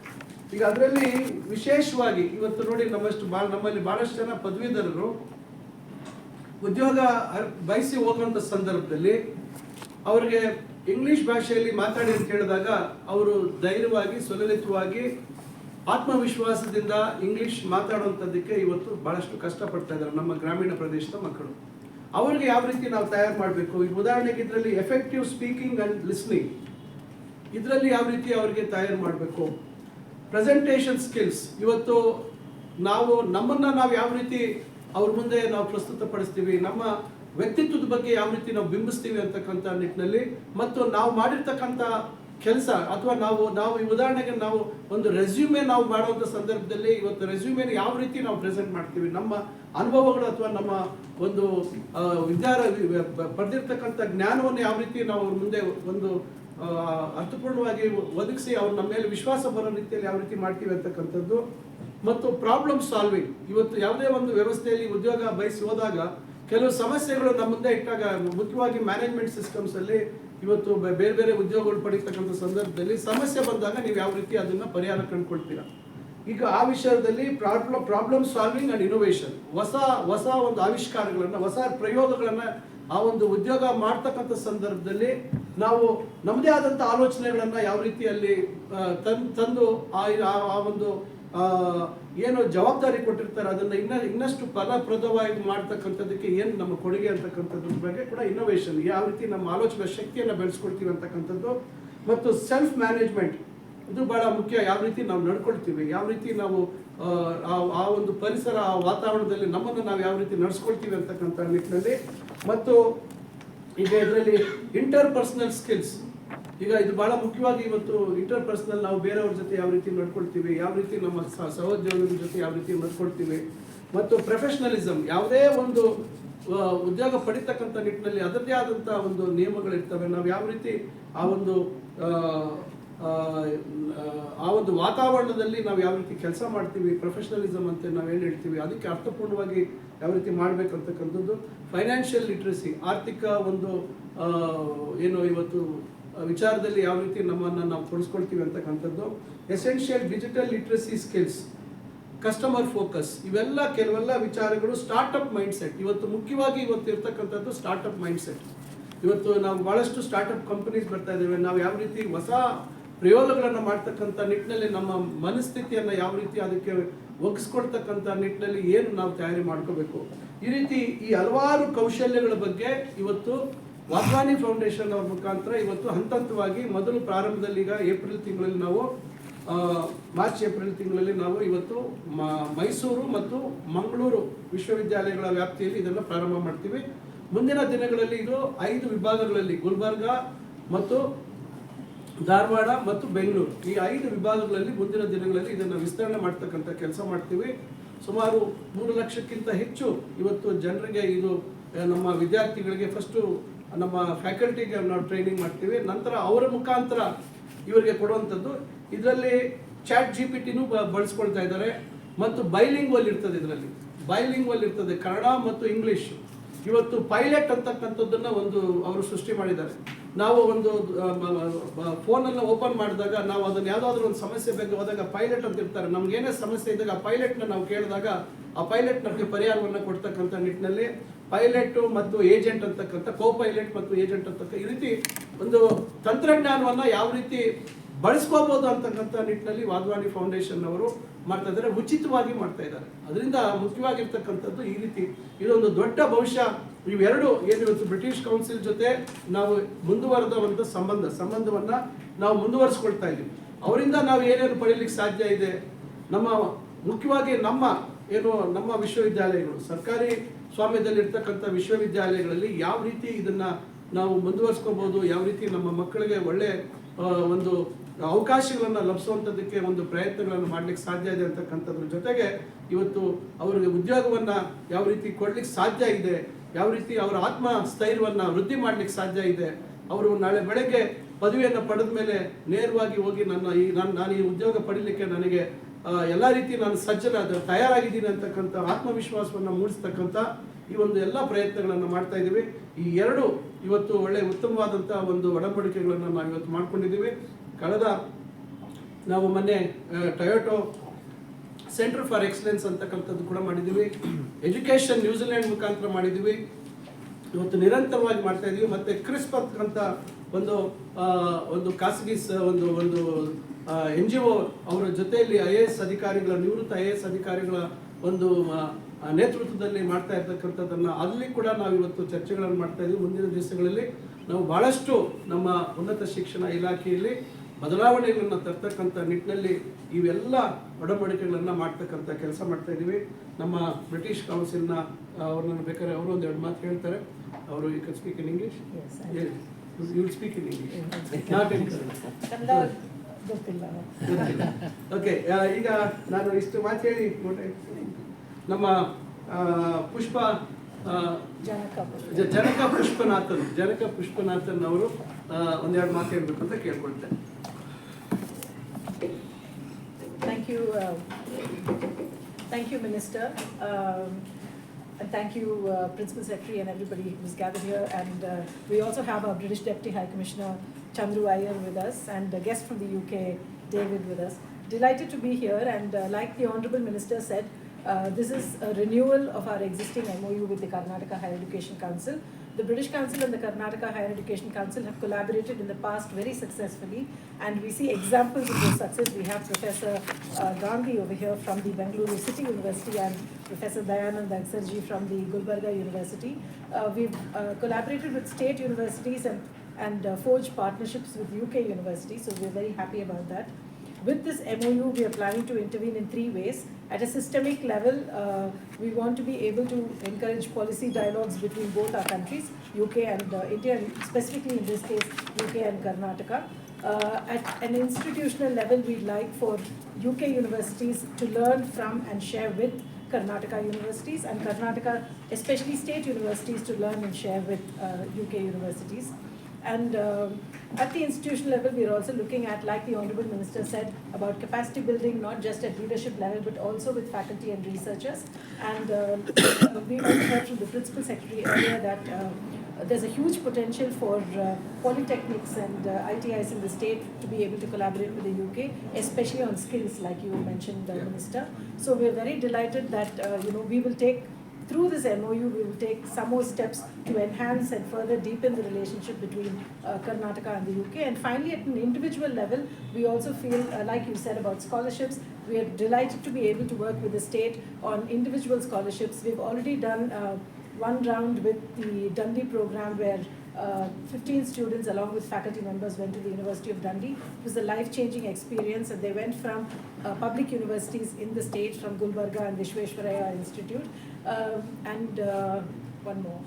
ಈಗ ಅದರಲ್ಲಿ ವಿಶೇಷವಾಗಿ ಇವತ್ತು ನೋಡಿ ನಮ್ಮಷ್ಟು ನಮ್ಮಲ್ಲಿ ಭಾಳಷ್ಟು ಜನ ಪದವೀಧರರು ಉದ್ಯೋಗ ಬಯಸಿ ಹೋಗುವಂಥ ಸಂದರ್ಭದಲ್ಲಿ ಅವರಿಗೆ ಇಂಗ್ಲಿಷ್ ಭಾಷೆಯಲ್ಲಿ ಮಾತಾಡಿ ಅಂತ ಹೇಳಿದಾಗ ಅವರು ಧೈರ್ಯವಾಗಿ ಸುಲಲಿತವಾಗಿ ಆತ್ಮವಿಶ್ವಾಸದಿಂದ ಇಂಗ್ಲಿಷ್ ಮಾತಾಡುವಂಥದ್ದಕ್ಕೆ ಇವತ್ತು ಬಹಳಷ್ಟು ಕಷ್ಟಪಡ್ತಾ ಇದ್ದಾರೆ ನಮ್ಮ ಗ್ರಾಮೀಣ ಪ್ರದೇಶದ ಮಕ್ಕಳು. ಅವ್ರಿಗೆ ಯಾವ ರೀತಿ ನಾವು ತಯಾರು ಮಾಡಬೇಕು? ಈಗ ಉದಾಹರಣೆಗೆ ಇದರಲ್ಲಿ ಎಫೆಕ್ಟಿವ್ ಸ್ಪೀಕಿಂಗ್ ಅಂಡ್ ಲಿಸ್ನಿಂಗ್ ಇದರಲ್ಲಿ ಯಾವ ರೀತಿ ಅವರಿಗೆ ತಯಾರು ಮಾಡಬೇಕು? ಪ್ರೆಸೆಂಟೇಷನ್ ಸ್ಕಿಲ್ಸ್ ಇವತ್ತು ನಾವು ನಮ್ಮನ್ನ ನಾವು ಯಾವ ರೀತಿ ಅವ್ರ ಮುಂದೆ ನಾವು ಪ್ರಸ್ತುತಪಡಿಸ್ತೀವಿ, ನಮ್ಮ ವ್ಯಕ್ತಿತ್ವದ ಬಗ್ಗೆ ಯಾವ ರೀತಿ ನಾವು ಬಿಂಬಿಸ್ತೀವಿ ಅಂತಕ್ಕಂಥ ನಿಟ್ಟಿನಲ್ಲಿ ಮತ್ತು ನಾವು ಮಾಡಿರ್ತಕ್ಕಂಥ ಕೆಲಸ ಅಥವಾ ನಾವು ನಾವು ಈ ಉದಾಹರಣೆಗೆ ನಾವು ಒಂದು ರೆಸ್ಯೂಮೆ ನಾವು ಮಾಡುವಂಥ ಸಂದರ್ಭದಲ್ಲಿ ಇವತ್ತು ರೆಸ್ಯೂಮೆನ ಯಾವ ರೀತಿ ನಾವು ಪ್ರೆಸೆಂಟ್ ಮಾಡ್ತೀವಿ, ನಮ್ಮ ಅನುಭವಗಳು ಅಥವಾ ನಮ್ಮ ಒಂದು ವಿದ್ಯಾರ ಪಡೆದಿರ್ತಕ್ಕಂಥ ಜ್ಞಾನವನ್ನು ಯಾವ ರೀತಿ ನಾವು ಅವ್ರ ಮುಂದೆ ಒಂದು ಅರ್ಥಪೂರ್ಣವಾಗಿ ಒದಗಿಸಿ ಅವ್ರು ನಮ್ಮ ಮೇಲೆ ವಿಶ್ವಾಸ ಬರೋ ರೀತಿಯಲ್ಲಿ ಯಾವ ರೀತಿ ಮಾಡ್ತೀವಿ ಅಂತಕ್ಕಂಥದ್ದು. ಮತ್ತು ಪ್ರಾಬ್ಲಮ್ ಸಾಲ್ವಿಂಗ್ ಇವತ್ತು ಯಾವುದೇ ಒಂದು ವ್ಯವಸ್ಥೆಯಲ್ಲಿ ಉದ್ಯೋಗ ಬಯಸಿ ಹೋದಾಗ ಕೆಲವು ಸಮಸ್ಯೆಗಳು ನಮ್ಮ ಮುಂದೆ ಇಟ್ಟಾಗ ಮುಖ್ಯವಾಗಿ ಮ್ಯಾನೇಜ್ಮೆಂಟ್ ಸಿಸ್ಟಮ್ಸ್ ಅಲ್ಲಿ ಇವತ್ತು ಬೇರೆ ಬೇರೆ ಉದ್ಯೋಗಗಳು ಪಡೀತಕ್ಕಂಥ ಸಂದರ್ಭದಲ್ಲಿ ಸಮಸ್ಯೆ ಬಂದಾಗ ನೀವು ಯಾವ ರೀತಿ ಅದನ್ನ ಪರಿಹಾರ ಕಂಡುಕೊಳ್ತೀರಾ? ಈಗ ಆ ವಿಷಯದಲ್ಲಿ problem problem solving and innovation ಹೊಸ ಹೊಸ ಒಂದು ಆವಿಷ್ಕಾರಗಳನ್ನು, ಹೊಸ ಪ್ರಯೋಗಗಳನ್ನು ಆ ಒಂದು ಉದ್ಯೋಗ ಮಾಡ್ತಕ್ಕಂಥ ಸಂದರ್ಭದಲ್ಲಿ ನಾವು ನಮ್ಮದೇ ಆದಂಥ ಆಲೋಚನೆಗಳನ್ನು ಯಾವ ರೀತಿ ಅಲ್ಲಿ ತನ್- ತಂದು ಆ ಒಂದು ಏನು ಜವಾಬ್ದಾರಿ ಕೊಟ್ಟಿರ್ತಾರೆ, ಅದನ್ನ ಇನ್ನ, ಇನ್ನಷ್ಟು ಫಲಪ್ರದವಾಗಿ ಮಾಡ್ತಕ್ಕಂಥದ್ದಕ್ಕೆ ಏನು ನಮ್ಮ ಕೊಡುಗೆ ಅಂತಕ್ಕಂಥದ್ರ ಬಗ್ಗೆ ಕೂಡ ಇನ್ನೋವೇಷನ್ ಯಾವ ರೀತಿ ನಮ್ಮ ಆಲೋಚನಾ ಶಕ್ತಿಯನ್ನು ಬೆಳೆಸ್ಕೊಳ್ತೀವಿ ಅಂತಕ್ಕಂಥದ್ದು. ಮತ್ತು ಸೆಲ್ಫ್ ಮ್ಯಾನೇಜ್ಮೆಂಟ್ ಇದು ಬಹಳ ಮುಖ್ಯ, ಯಾವ ರೀತಿ ನಾವು ನಡ್ಕೊಳ್ತೀವಿ, ಯಾವ ರೀತಿ ನಾವು ಆ ಒಂದು ಪರಿಸರ, ಆ ವಾತಾವರಣದಲ್ಲಿ ನಮ್ಮನ್ನು ನಾವು ಯಾವ ರೀತಿ ನಡೆಸ್ಕೊಳ್ತೀವಿ ಅಂತಕ್ಕಂಥ ನಿಟ್ಟಿನಲ್ಲಿ. ಮತ್ತು ಈಗ ಇದರಲ್ಲಿ ಇಂಟರ್ ಪರ್ಸನಲ್ ಸ್ಕಿಲ್ಸ್ ಈಗ ಇದು ಬಹಳ ಮುಖ್ಯವಾಗಿ ಇವತ್ತು ಇಂಟರ್ ಪರ್ಸನಲ್ ನಾವು ಬೇರೆಯವ್ರ ಜೊತೆ ಯಾವ ರೀತಿ ನಡ್ಕೊಳ್ತೀವಿ, ಯಾವ ರೀತಿ ನಮ್ಮ ಸಹ- ಸಹೋದ್ಯೋಗಿಗಳ ಜೊತೆ ಯಾವ ರೀತಿ ನಡ್ಕೊಳ್ತೀವಿ ಮತ್ತು ಪ್ರೊಫೆಷನಲಿಸಮ್ ಯಾವುದೇ ಒಂದು ಉದ್ಯೋಗ ಪಡಿತಕ್ಕಂಥ ನಿಟ್ಟಿನಲ್ಲಿ ಅದರದೇ ಆದಂಥ ಒಂದು ನಿಯಮಗಳಿರ್ತವೆ. ನಾವು ಯಾವ ರೀತಿ ಆ ಒಂದು ಆ ಒಂದು ವಾತಾವರಣದಲ್ಲಿ ನಾವು ಯಾವ ರೀತಿ ಕೆಲಸ ಮಾಡ್ತೀವಿ ಪ್ರೊಫೆಷನಲಿಸಮ್ ಅಂತ ನಾವು ಏನು ಹೇಳ್ತೀವಿ, ಅದಕ್ಕೆ ಅರ್ಥಪೂರ್ಣವಾಗಿ ಯಾವ ರೀತಿ ಮಾಡಬೇಕಂತಕ್ಕಂಥದ್ದು ಫೈನಾನ್ಷಿಯಲ್ ಲಿಟ್ರಸಿ ಆರ್ಥಿಕ ಒಂದು ಏನು ಇವತ್ತು ವಿಚಾರದಲ್ಲಿ ಯಾವ ರೀತಿ ನಮ್ಮನ್ನು ನಾವು ತೊಡಸ್ಕೊಳ್ತೀವಿ ಅಂತಕ್ಕಂಥದ್ದು essential digital literacy skills customer focus ಇವೆಲ್ಲ ಕೆಲವೆಲ್ಲ ವಿಚಾರಗಳು ಸ್ಟಾರ್ಟಪ್ ಮೈಂಡ್ ಸೆಟ್ ಇವತ್ತು ಮುಖ್ಯವಾಗಿ ಇವತ್ತು ಇರ್ತಕ್ಕಂಥದ್ದು ಸ್ಟಾರ್ಟಪ್ ಮೈಂಡ್ ಸೆಟ್ ಇವತ್ತು ನಾವು ಭಾಳಷ್ಟು ಸ್ಟಾರ್ಟಪ್ ಕಂಪನೀಸ್ ಬರ್ತಾ ಇದ್ದೇವೆ. ನಾವು ಯಾವ ರೀತಿ ಹೊಸ ಪ್ರಯೋಗಗಳನ್ನು ಮಾಡ್ತಕ್ಕಂಥ ನಿಟ್ಟಿನಲ್ಲಿ ನಮ್ಮ ಮನಸ್ಥಿತಿಯನ್ನು ಯಾವ ರೀತಿ ಅದಕ್ಕೆ ಒಗ್ಸ್ಕೊಡ್ತಕ್ಕಂಥ ನಿಟ್ಟಿನಲ್ಲಿ ಏನು ನಾವು ತಯಾರಿ ಮಾಡ್ಕೋಬೇಕು. ಈ ರೀತಿ ಈ ಹಲವಾರು ಕೌಶಲ್ಯಗಳ ಬಗ್ಗೆ ಇವತ್ತು ವಾಧ್ವಾನಿ ಫೌಂಡೇಶನ್ ಅವ್ರ ಮುಖಾಂತರ ಇವತ್ತು ಹಂತ ಹಂತವಾಗಿ ಮೊದಲು ಪ್ರಾರಂಭದಲ್ಲಿ ಈಗ ಏಪ್ರಿಲ್ ತಿಂಗಳಲ್ಲಿ ನಾವು ಮಾರ್ಚ್, ಏಪ್ರಿಲ್ ತಿಂಗಳಲ್ಲಿ ನಾವು ಇವತ್ತು ಮೈಸೂರು ಮತ್ತು ಮಂಗಳೂರು ವಿಶ್ವವಿದ್ಯಾಲಯಗಳ ವ್ಯಾಪ್ತಿಯಲ್ಲಿ ಇದನ್ನು ಪ್ರಾರಂಭ ಮಾಡ್ತೀವಿ. ಮುಂದಿನ ದಿನಗಳಲ್ಲಿ ಇದು ಐದು ವಿಭಾಗಗಳಲ್ಲಿ ಗುಲ್ಬರ್ಗ ಮತ್ತು ಧಾರವಾಡ ಮತ್ತು ಬೆಂಗಳೂರು. ಈ ಐದು ವಿಭಾಗಗಳಲ್ಲಿ ಮುಂದಿನ ದಿನಗಳಲ್ಲಿ ಇದನ್ನು ವಿಸ್ತರಣೆ ಮಾಡ್ತಕ್ಕಂಥ ಕೆಲಸ ಮಾಡ್ತೀವಿ. ಸುಮಾರು ಮೂರು ಲಕ್ಷಕ್ಕಿಂತ ಹೆಚ್ಚು ಇವತ್ತು ಜನರಿಗೆ ಇದು ನಮ್ಮ ವಿದ್ಯಾರ್ಥಿಗಳಿಗೆ ಫಸ್ಟು ನಮ್ಮ ಫ್ಯಾಕಲ್ಟಿಗೆ ನಾವು ಟ್ರೈನಿಂಗ್ ಮಾಡ್ತೀವಿ. ನಂತರ ಅವರ ಮುಖಾಂತರ ಇವರಿಗೆ ಕೊಡುವಂಥದ್ದು. ಇದರಲ್ಲಿ ಚಾಟ್ ಜಿ ಪಿ ಟಿನೂ ಬಳಸ್ಕೊಳ್ತಾ ಇದ್ದಾರೆ. ಮತ್ತು ಬೈಲಿಂಗ್ವಲ್ ಇರ್ತದೆ ಇದರಲ್ಲಿ. ಬೈಲಿಂಗ್ವಲ್ ಇರ್ತದೆ ಕನ್ನಡ ಮತ್ತು ಇಂಗ್ಲಿಷ್ ಇವತ್ತು ಪೈಲಟ್ ಅಂತಕ್ಕಂಥದ್ದನ್ನು ಒಂದು ಅವರು ಸೃಷ್ಟಿ ಮಾಡಿದ್ದಾರೆ. ನಾವು ಒಂದು ಫೋನನ್ನು ಓಪನ್ ಮಾಡಿದಾಗ ನಾವು ಅದನ್ನ ಯಾವುದಾದ್ರೂ ಒಂದು ಸಮಸ್ಯೆ ಬಗ್ಗೆ ಹೋದಾಗ ಪೈಲಟ್ ಅಂತ ಇರ್ತಾರೆ. ನಮಗೇನೇ ಸಮಸ್ಯೆ ಇದ್ದಾಗ ಆ ಪೈಲಟ್ನ ನಾವು ಕೇಳಿದಾಗ ಆ ಪೈಲಟ್ ನಮಗೆ ಪರಿಹಾರವನ್ನು ಕೊಡ್ತಕ್ಕಂಥ ನಿಟ್ಟಿನಲ್ಲಿ ಪೈಲಟ್ ಮತ್ತು ಏಜೆಂಟ್ ಅಂತಕ್ಕಂಥ ಕೋ ಪೈಲಟ್ ಮತ್ತು ಏಜೆಂಟ್ ಅಂತಕ್ಕ, ಈ ರೀತಿ ಒಂದು ತಂತ್ರಜ್ಞಾನವನ್ನ ಯಾವ ರೀತಿ ಬಳಸ್ಕೋಬಹುದು ಅಂತಕ್ಕಂಥ ನಿಟ್ಟಿನಲ್ಲಿ ವಾದ್ವಾನಿ ಫೌಂಡೇಶನ್ ಅವರು ಮಾಡ್ತಾ ಇದ್ದಾರೆ, ಉಚಿತವಾಗಿ ಮಾಡ್ತಾ ಇದ್ದಾರೆ. ಅದರಿಂದ ಮುಖ್ಯವಾಗಿರ್ತಕ್ಕಂಥದ್ದು ಈ ರೀತಿ ಇದೊಂದು ದೊಡ್ಡ ಭವಿಷ್ಯ. ಇವೆರಡು ಏನು ಇವತ್ತು ಬ್ರಿಟಿಷ್ ಕೌನ್ಸಿಲ್ ಜೊತೆ ನಾವು ಮುಂದುವರೆದ ಒಂದು ಸಂಬಂಧ, ಸಂಬಂಧವನ್ನ ನಾವು ಮುಂದುವರಿಸ್ಕೊಳ್ತಾ ಇದ್ದೀವಿ. ಅವರಿಂದ ನಾವು ಏನೇನು ಪಡೆಯಲಿಕ್ಕೆ ಸಾಧ್ಯ ಇದೆ? ನಮ್ಮ ಮುಖ್ಯವಾಗಿ ನಮ್ಮ ಏನು ನಮ್ಮ ವಿಶ್ವವಿದ್ಯಾಲಯಗಳು, ಸರ್ಕಾರಿ ಸ್ವಾಮ್ಯದಲ್ಲಿರ್ತಕ್ಕಂಥ ವಿಶ್ವವಿದ್ಯಾಲಯಗಳಲ್ಲಿ ಯಾವ ರೀತಿ ಇದನ್ನ ನಾವು ಮುಂದುವರಿಸ್ಕೋಬಹುದು ಯಾವ ರೀತಿ ನಮ್ಮ ಮಕ್ಕಳಿಗೆ ಒಳ್ಳೆ ಒಂದು ಅವಕಾಶಗಳನ್ನು ಲಭಿಸುವಂಥದ್ದಕ್ಕೆ ಒಂದು ಪ್ರಯತ್ನಗಳನ್ನು ಮಾಡ್ಲಿಕ್ಕೆ ಸಾಧ್ಯ ಇದೆ ಅಂತಕ್ಕಂಥದ್ರ ಜೊತೆಗೆ ಇವತ್ತು ಅವರಿಗೆ ಉದ್ಯೋಗವನ್ನ ಯಾವ ರೀತಿ ಕೊಡ್ಲಿಕ್ಕೆ ಸಾಧ್ಯ ಇದೆ, ಯಾವ ರೀತಿ ಅವರ ಆತ್ಮ ಸ್ಥೈರ್ಯವನ್ನ ವೃದ್ಧಿ ಮಾಡ್ಲಿಕ್ಕೆ ಸಾಧ್ಯ ಇದೆ, ಅವರು ನಾಳೆ ಬೆಳಗ್ಗೆ ಪದವಿಯನ್ನು ಪಡೆದ ಮೇಲೆ ನೇರವಾಗಿ ಹೋಗಿ ನನ್ನ ಈ ನಾನು ನಾನು ಈ ಉದ್ಯೋಗ ಪಡೀಲಿಕ್ಕೆ ನನಗೆ ಎಲ್ಲ ರೀತಿ ನಾನು ಸಜ್ಜನ ತಯಾರಾಗಿದ್ದೀನಿ ಅಂತಕ್ಕಂಥ ಆತ್ಮವಿಶ್ವಾಸವನ್ನು ಮೂಡಿಸ್ತಕ್ಕಂಥ ಈ ಒಂದು ಎಲ್ಲ ಪ್ರಯತ್ನಗಳನ್ನು ಮಾಡ್ತಾ ಇದ್ದೀವಿ. ಈ ಎರಡು ಇವತ್ತು ಒಳ್ಳೆ ಉತ್ತಮವಾದಂಥ ಒಂದು ಒಡಂಬಡಿಕೆಗಳನ್ನು ನಾವು ಇವತ್ತು ಮಾಡ್ಕೊಂಡಿದ್ದೀವಿ. ಕಳೆದ ನಾವು ಮೊನ್ನೆ ಟೊಯೋಟೋ ಸೆಂಟರ್ ಫಾರ್ ಎಕ್ಸಲೆನ್ಸ್ ಅಂತಕ್ಕಂಥದ್ದು ಕೂಡ ಮಾಡಿದ್ದೀವಿ. ಎಜುಕೇಷನ್ ನ್ಯೂಜಿಲೆಂಡ್ ಮುಖಾಂತರ ಮಾಡಿದ್ದೀವಿ. ಇವತ್ತು ನಿರಂತರವಾಗಿ ಮಾಡ್ತಾ ಇದೀವಿ. ಮತ್ತೆ ಕ್ರಿಸ್ಪ್ ಅಂತಕ್ಕಂಥ ಒಂದು ಒಂದು ಖಾಸಗಿ ಒಂದು ಒಂದು ಎನ್ ಜಿ ಒ ಅವರ ಜೊತೆಯಲ್ಲಿ ಐ ಎ ಎಸ್ ಅಧಿಕಾರಿಗಳ, ನಿವೃತ್ತ ಐ ಎ ಎಸ್ ಅಧಿಕಾರಿಗಳ ಒಂದು ನೇತೃತ್ವದಲ್ಲಿ ಮಾಡ್ತಾ ಇರ್ತಕ್ಕಂಥದ್ದನ್ನು ಅಲ್ಲಿ ಕೂಡ ನಾವು ಇವತ್ತು ಚರ್ಚೆಗಳನ್ನು ಮಾಡ್ತಾ ಇದೀವಿ ಮುಂದಿನ ದಿವಸಗಳಲ್ಲಿ. ನಾವು ಬಹಳಷ್ಟು ನಮ್ಮ ಉನ್ನತ ಶಿಕ್ಷಣ ಇಲಾಖೆಯಲ್ಲಿ ಬದಲಾವಣೆಗಳನ್ನು ತರ್ತಕ್ಕಂಥ ನಿಟ್ಟಿನಲ್ಲಿ ಇವೆಲ್ಲ ಒಡಂಬಡಿಕೆಗಳನ್ನು ಮಾಡ್ತಕ್ಕಂಥ ಕೆಲಸ ಮಾಡ್ತಾ ಇದ್ದೀವಿ. ನಮ್ಮ ಬ್ರಿಟಿಷ್ ಕೌನ್ಸಿಲ್ನ ಅವ್ರನ್ನ ಬೇಕಾದ್ರೆ ಅವರು ಒಂದು ಎರಡು ಮಾತು ಹೇಳ್ತಾರೆ. ಅವರು ಈ can speak in English you will speak in English not in okay ಈಗ ನಾನು ಇಷ್ಟು ಮಾತು ಹೇಳಿ ನಮ್ಮ ಪುಷ್ಪ ಜನಕ ಪುಷ್ಪನಾಥನ್ ಜನಕ ಪುಷ್ಪನಾಥನ್ ಅವರು ಒಂದೆರಡು ಮಾತು ಹೇಳ್ಬೇಕು ಅಂತ ಕೇಳ್ಕೊಳ್ತೇನೆ. Thank you, uh, thank you, Minister. Um, And thank you, uh, Principal Secretary and everybody who's gathered here. And uh, we also have our British Deputy High Commissioner Chandru Iyer with us and a guest from the UK, David, with us. Delighted to be here and uh, like the Honorable Minister said, uh, this is a renewal of our existing MOU with the Karnataka Higher Education Council. The British Council and the Karnataka Higher Education Council have collaborated in the past very successfully, and we see examples of this success. We have Professor uh, Gandhi over here from the Bengaluru City University and Professor Dayanand Aksarji from the Gulbarga University. Uh, We've uh, collaborated with state universities and, and uh, forged partnerships with UK universities, so we're very happy about that. With this MOU, we are planning to intervene in three ways. At a systemic level, uh, we want to be able to encourage policy dialogues between both our countries, UK and uh, India, specifically in this case, UK and Karnataka. Uh, At an institutional level, we'd like for UK universities to learn from and share with Karnataka universities and Karnataka, especially state universities, to learn and share with uh, UK universities. And um, at the institutional level, we are also looking at, like the Honorable Minister said, about capacity building, not just at leadership level, but also with faculty and researchers. And uh, [COUGHS] we also heard from the Principal Secretary earlier that uh, there's a huge potential for uh, polytechnics and uh, ITIs in the state to be able to collaborate with the UK, especially on skills, like you mentioned, uh, Yeah. Minister. So we're very delighted that, uh, you know, we will take, through this MOU, we will take some more steps to enhance and further deepen the relationship between uh, Karnataka and the UK. And finally, at an individual level, we also feel, uh, like you said about scholarships, we are delighted to be able to work with the state on individual scholarships. We've already done uh, one round with the Dundee program where uh, 15 students along with faculty members went to the University of Dundee. It was a life-changing experience and they went from uh, public universities in the state from Gulbarga and Vishweshwaraya Institute um, and uh, one more.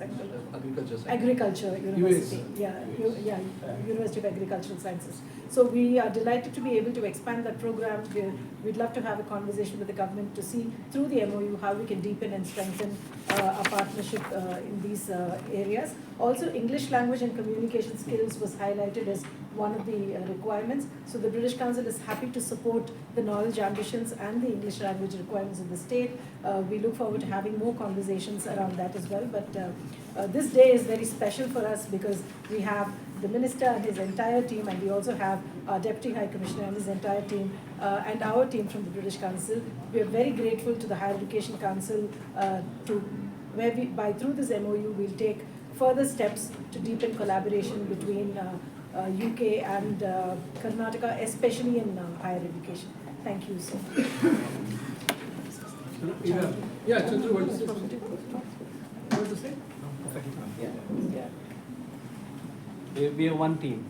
Agriculture. Agriculture University, yeah, U- yeah, University of Agricultural Sciences. So we are delighted to be able to expand that program. We're, we'd love to have a conversation with the government to see through the MOU how we can deepen and strengthen uh, our partnership uh, in these uh, areas. Also, English language and communication skills was highlighted as one of the uh, requirements. So the British Council is happy to support the knowledge ambitions and the English language requirements of the state. Uh, we look forward to having more conversations around that as well. But uh, this day is very special for us because we have the minister and his entire team, and we also have our deputy high commissioner and his entire team, uh, and our team from the British Council. We are very grateful to the Higher Education Council uh, to where we, by through this MOU, we'll take further steps to deepen collaboration between uh, uh, UK and uh, Karnataka, especially in uh, higher education. Thank you so much. Yeah, Yeah, yeah. We will one team.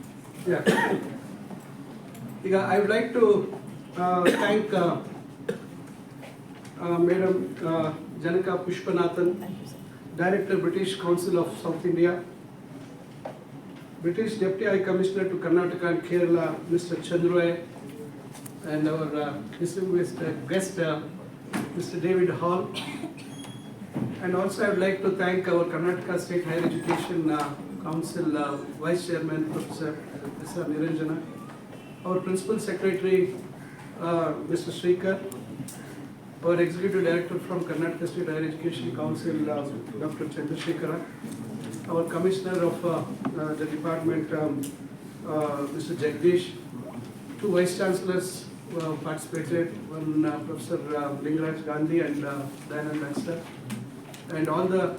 Yeah. yeah I would like to uh, thank uh, uh, Madam uh, Janaka Pushpanathan, Director British Council of South India, British Deputy High Commissioner to Karnataka and Kerala, Mr. Chandroy, and our uh, distinguished uh, guest, uh, Mr. David Hall. And also I would like to thank our Karnataka State Higher Education uh, Council uh, Vice Chairman, Professor uh, Mr. Niranjana, our Principal Secretary, uh, Mr. Shrikar, our Executive Director from Karnataka State Higher Education Council, uh, Dr. Chandrasekara, our Commissioner of the Department, um, uh, Mr. Jagdish, two Vice Chancellors participated, one Professor uh, Lingraj Gandhi and uh, Diana and all the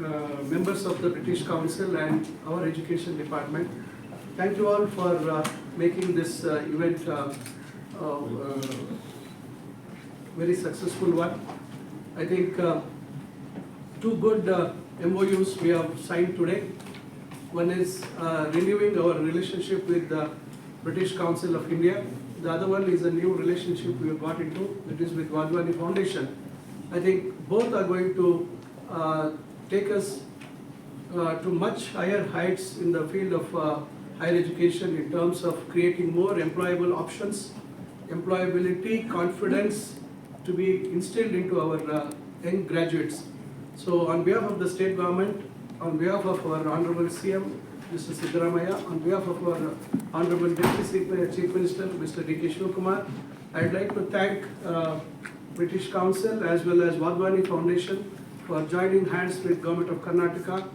members of the British Council and our Education Department. Thank you all for uh, making this uh, event uh, uh, uh, very successful one. I think uh, two good uh, MOUs we have signed today. One is uh, renewing our relationship with the British Council of India. The other one is a new relationship we have got into, that is with Wadhwani Foundation. I think both are going to uh, take us uh, to much higher heights in the field of uh, higher education in terms of creating more employable options, employability, confidence to be instilled into our uh, young graduates. So on behalf of the state government, on behalf of our honorable CM, Mr. Siddaramaya, on behalf of our honorable deputy Chief Chief minister, Mr. D. K. Shivakumar, I'd like to thank uh, British Council as well as Wadhwani Foundation for joining hands with Government of Karnataka.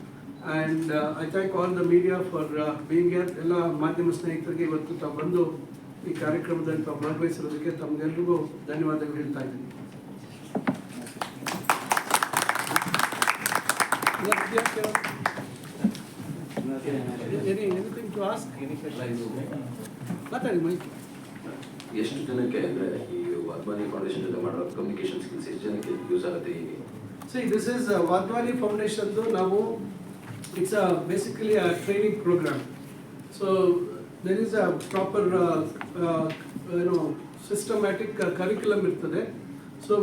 I thank all the media for uh, being here. ಎಲ್ಲ ಮಾಧ್ಯಮ ಸ್ನೇಹಿತರಿಗೆ ಇವತ್ತು ತಾವು ಬಂದು ಈ ಕಾರ್ಯಕ್ರಮದಲ್ಲಿ ತಾವು ಭಾಗವಹಿಸಿರೋದಕ್ಕೆ ತಮ್ಗೆಲ್ರಿಗೂ ಧನ್ಯವಾದಗಳು ಹೇಳ್ತಾ ಇದ್ದೀನಿ ಎಷ್ಟು ಜನಕ್ಕೆ ಅಂದ್ರೆ ಈ ಅದ್ವಾನಿ ಫೌಂಡೇಶನ್ ಜೊತೆ ಮಾಡೋ ಕಮ್ಯುನಿಕೇಶನ್ ಸ್ಕಿಲ್ಸ್ ಎಷ್ಟು ಜನಕ್ಕೆ ಯೂಸ್ ಆಗುತ್ತೆ ಹೀಗೆ This is a Wadhwani Foundation, ನಾವು training program. So there is a proper, uh, uh, you know, systematic uh, curriculum ಇರ್ತದೆ.